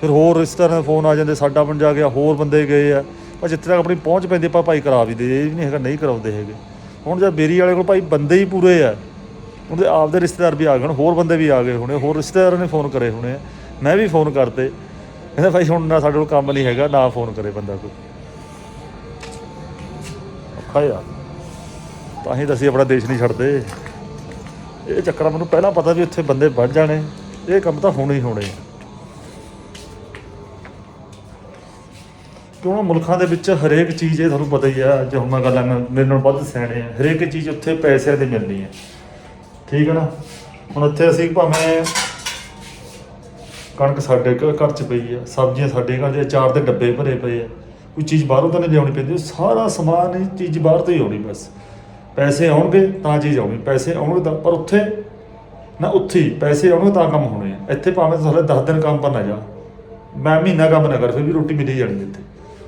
ਫਿਰ ਹੋਰ ਰਿਸ਼ਤੇਦਾਰਾਂ ਦੇ ਫੋਨ ਆ ਜਾਂਦੇ, ਸਾਡਾ ਬਣ ਜਾ ਗਿਆ, ਹੋਰ ਬੰਦੇ ਗਏ ਆ। ਪਰ ਜਿੱਥੇ ਤੱਕ ਆਪਣੀ ਪਹੁੰਚ ਪੈਂਦੀ, ਆਪਾਂ ਭਾਈ ਕਰਾ ਵੀ ਦੇ ਇਹ ਵੀ ਨਹੀਂ ਹੈਗਾ, ਨਹੀਂ ਕਰਾਉਂਦੇ ਹੈਗੇ। ਹੁਣ ਜਦ ਬੇਰੀ ਵਾਲੇ ਕੋਲ ਭਾਈ ਬੰਦੇ ਹੀ ਪੂਰੇ ਆ, ਉਹਦੇ ਆਪਦੇ ਰਿਸ਼ਤੇਦਾਰ ਵੀ ਆ ਗਏ ਹੋਰ ਬੰਦੇ ਵੀ ਆ ਗਏ ਹੋਣੇ, ਹੋਰ ਰਿਸ਼ਤੇਦਾਰਾਂ ਨੇ ਫੋਨ ਕਰੇ ਹੋਣੇ ਆ। ਮੈਂ ਵੀ ਫੋਨ ਕਰਤੇ। ਕਹਿੰਦਾ ਭਾਈ ਹੁਣ ਨਾ ਸਾਡੇ ਕੋਲ ਕੰਮ ਨਹੀਂ ਹੈਗਾ, ਨਾ ਫੋਨ ਕਰੇ ਬੰਦਾ ਕੋਈ। ਔਖਾ ਯਾਰ। ਤਾਂ ਹੀ ਤਾਂ ਅਸੀਂ ਆਪਣਾ ਦੇਸ਼ ਨਹੀਂ ਛੱਡਦੇ। ਇਹ ਚੱਕਰ ਮੈਨੂੰ ਪਹਿਲਾਂ ਪਤਾ ਵੀ ਉੱਥੇ ਬੰਦੇ ਵੱਧ ਜਾਣੇ। ਇਹ ਕੰਮ ਤਾਂ ਹੋਣੇ ਹੀ ਹੋਣੇ ਆ। ਕਿਉਂ? ਮੁਲਕਾਂ ਦੇ ਵਿੱਚ ਹਰੇਕ ਚੀਜ਼ ਇਹ ਤੁਹਾਨੂੰ ਪਤਾ ਹੀ ਆ, ਜੇ ਹੁਣ ਮੈਂ ਗੱਲਾਂ ਮੈਂ- ਮੇਰੇ ਨਾਲ ਵੱਧ ਸਿਆਣੇ ਆ, ਹਰੇਕ ਚੀਜ਼ ਉੱਥੇ ਪੈਸਿਆਂ 'ਤੇ ਮਿਲਣੀ ਹੈ ਠੀਕ ਹੈ ਨਾ? ਹੁਣ ਇੱਥੇ ਅਸੀਂ ਭਾਵੇਂ ਕਣਕ ਸਾਡੇ ਘ- ਘਰ 'ਚ ਪਈ ਆ, ਸਬਜ਼ੀਆਂ ਸਾਡੇ ਘਰ ਦੇ ਅਚਾਰ ਦੇ ਡੱਬੇ ਭਰੇ ਪਏ ਆ, ਕੋਈ ਚੀਜ਼ ਬਾਹਰੋਂ ਤਾਂ ਨਹੀਂ ਲਿਆਉਣੀ ਪੈਂਦੀ, ਉਹ ਸਾਰਾ ਸਮਾਨ ਇਹ ਚੀਜ਼ ਬਾਹਰ ਤੋਂ ਹੀ ਆਉਣੀ ਬਸ। ਪੈਸੇ ਆਉਣਗੇ ਤਾਂ ਚੀਜ਼ ਆਉਣੀ, ਪੈਸੇ ਆਉਣਗੇ ਤਾਂ, ਪਰ ਉੱਥੇ ਨਾ ਉੱਥੇ ਹੀ ਪੈਸੇ ਆਉਣਗੇ ਤਾਂ ਕੰਮ ਹੋਣੇ ਆ। ਇੱਥੇ ਭਾਵੇਂ ਤੁਹਾਡੇ 10 ਦਿਨ ਕੰਮ ਪਰ ਨਾ ਜਾ, ਮੈਂ ਮਹੀਨਾ ਕੰਮ ਨਾ ਕਰ, ਫਿਰ ਵੀ ਰੋਟੀ ਮਿਲੀ ਜਾਣੀ ਇੱਥੇ।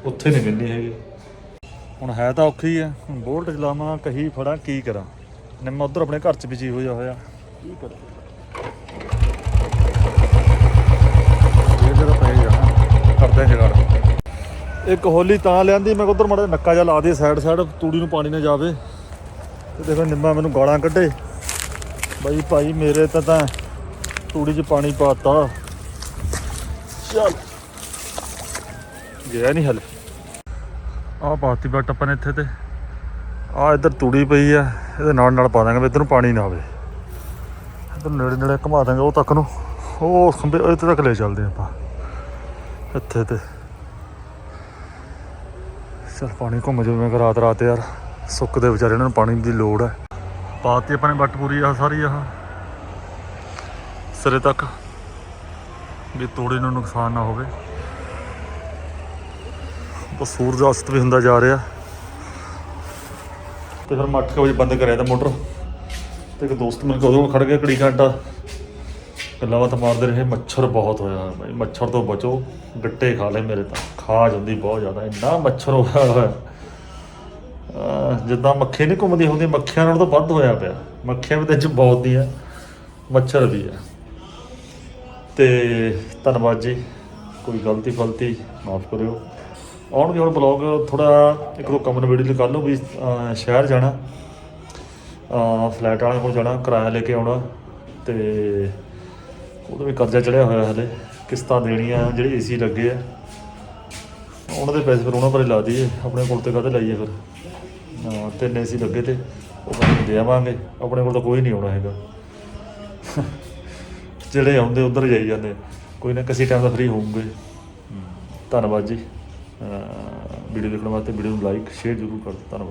ਉੱਥੇ ਨਹੀਂ ਮਿਲਣੀ ਹੈਗੀ। ਹੁਣ ਹੈ ਤਾਂ ਔਖੀ ਆ ਹੁਣ ਬੋਲਟ ਚਲਾਵਾਂ ਕਹੀ ਫੜਾਂ ਕੀ ਕਰਾਂ? ਨਿੰਮਾ ਉਧਰ ਆਪਣੇ ਘਰ 'ਚ ਵੀ ਜੀ ਹੋਇਆ। ਹੋਇਆ ਕੀ ਕਰਾਂ? ਕਰਦੇ ਜਗਾੜ। ਇੱਕ ਹੋਲੀ ਤਾਂ ਲਿਆਂਦੀ ਮੈਂ ਉਧਰ ਮੜਾ ਨੱਕਾ ਜਿਹਾ ਲਾ ਦੇ ਸਾਈਡ ਸਾਈਡ ਤੂੜੀ ਨੂੰ ਪਾਣੀ ਨਾ ਜਾਵੇ। ਤੇ ਦੇਖੋ ਨਿੰਮਾ ਮੈਨੂੰ ਗਾਲਾਂ ਕੱਢੇ। ਬਾਈ ਭਾਈ ਮੇਰੇ ਤਾਂ ਤਾਂ ਤੂੜੀ 'ਚ ਪਾਣੀ ਪਾਤਾ ਚੱਲ। ਗਿਆ ਨਹੀਂ ਹਲੇ। ਆਹ ਪਾਤੀ ਬੱਟ ਆਪਾਂ ਨੇ ਇੱਥੇ ਤੇ। ਆ ਇੱਧਰ ਤੂੜੀ ਪਈ ਆ ਇਹਦੇ ਨਾਲ ਨਾਲ ਪਾ ਦਾਂਗੇ ਵੀ ਇੱਧਰ ਨੂੰ ਪਾਣੀ ਨਾ ਆਵੇ। ਇੱਧਰ ਨੇੜੇ ਨੇੜੇ ਘੁਮਾ ਦਾਂਗੇ ਉਹ ਤੱਕ ਨੂੰ। ਉਹ ਖੰਬੇ ਇੱਥੇ ਤੱਕ ਲੈ ਚੱਲਦੇ ਆਪਾਂ ਇੱਥੇ ਤੇ। ਚਲ ਪਾਣੀ ਘੁੰਮ ਜਾਵੇ ਮੈਂ ਰਾਤ ਰਾਤ ਯਾਰ ਸੁੱਕਦੇ ਵਿਚਾਰੇ ਇਹਨਾਂ ਨੂੰ ਪਾਣੀ ਦੀ ਲੋੜ ਹੈ ਪਾਤੀ ਆਪਾਂ ਨੇ ਬੱਟ ਪੂਰੀ ਆ ਸਾਰੀ ਆਹ। ਸਿਰੇ ਤੱਕ ਵੀ ਤੋੜੇ ਨੂੰ ਨੁਕਸਾਨ ਨਾ ਹੋਵੇ। ਤਾਂ ਸੂਰਜ ਅਸਤ ਵੀ ਹੁੰਦਾ ਜਾ ਰਿਹਾ। ਤੇ ਫਿਰ ਮੈਂ ਅੱਠ ਵਜੇ ਬੰਦ ਕਰਿਆ ਤਾਂ ਮੋਟਰ। ਤੇ ਇੱਕ ਦੋਸਤ ਮੇਰੇ ਕੋਲ ਖੜ ਗਿਆ ਘੜੀ ਘੰਟਾ। ਗੱਲਾਂ ਬਾਤਾਂ ਮਾਰਦੇ ਰਹੇ, ਮੱਛਰ ਬਹੁਤ ਹੋਇਆ ਭਾਈ, ਮੱਛਰ ਤੋਂ ਬਚੋ, ਗੱਟੇ ਖਾ ਲੈ ਮੇਰੇ ਤਾਂ ਖਾ ਜਾਂਦੀ ਬਹੁਤ ਜ਼ਿਆਦਾ, ਇੰਨਾ ਮੱਛਰ ਹੋਇਆ ਹੋਇਆ। ਜਿੱਦਾਂ ਮੱਖੀ ਨਹੀਂ ਘੁੰਮਦੀ ਹੁੰਦੀ, ਮੱਖੀਆਂ ਨਾਲੋਂ ਤਾਂ ਵੱਧ ਹੋਇਆ ਪਿਆ। ਮੱਖੀਆਂ ਵੀ ਤਾਂ ਚ ਬਹੁਤ ਦੀਆਂ, ਮੱਛਰ ਵੀ ਆ। ਤੇ ਧੰਨਵਾਦ ਜੀ, ਕੋਈ ਗਲਤੀ ਫਲਤੀ, ਮਾਫ ਕਰਿਓ। ਆਉਣਗੇ ਹੁਣ ਬਲੌਗ ਥੋੜਾ ਇੱਕ ਦੋ ਕੰਮ ਨਵੇੜੀ ਲਈ ਕੱਲ੍ਹ ਨੂੰ ਵੀ ਸ਼ਹਿਰ ਜਾਣਾ ਫਲੈਟ ਵਾਲੇ ਕੋਲ ਜਾਣਾ, ਕਿਰਾਇਆ ਲੈ ਕੇ ਆਉਣਾ, ਤੇ ਉਹਦਾ ਵੀ ਕਰਜ਼ਾ ਚੜਿਆ ਹੋਇਆ ਹਲੇ, ਕਿਸ਼ਤਾਂ ਦੇਣੀਆਂ, ਜਿਹੜੇ ਏਸੀ ਲੱਗੇ ਆ। ਉਹਨਾਂ ਦੇ ਪੈਸੇ ਫਿਰ ਉਹਨਾਂ ਪਰ ਲਾ ਦਈਏ, ਆਪਣੇ ਕੋਲ ਤੇ ਕਾਹਦੇ ਲਾਈਏ ਫਿਰ? ਹਾਂ ਤਿੰਨ ਏਸੀ ਲੱਗੇ ਤੇ ਉਹ ਫਿਰ ਦੇ ਆਵਾਂਗੇ ਆਪਣੇ ਕੋਲ ਤਾਂ ਕੋਈ ਨਹੀਂ ਆਉਣਾ ਹੈਗਾ। ਜਿਹੜੇ ਆਉਂਦੇ, ਉਧਰ ਜਾਈ ਜਾਂਦੇ, ਕੋਈ ਨਾ ਕਿਸੇ ਟਾਈਮ ਦਾ ਫ੍ਰੀ ਹੋਊਂਗੇ। ਧੰਨਵਾਦ ਜੀ। ਵੀਡੀਓ ਦੇਖਣ ਵਾਸਤੇ ਵੀਡੀਓ ਨੂੰ ਲਾਈਕ ਸ਼ੇਅਰ ਜ਼ਰੂਰ ਕਰ ਦਿਓ। ਧੰਨਵਾਦ।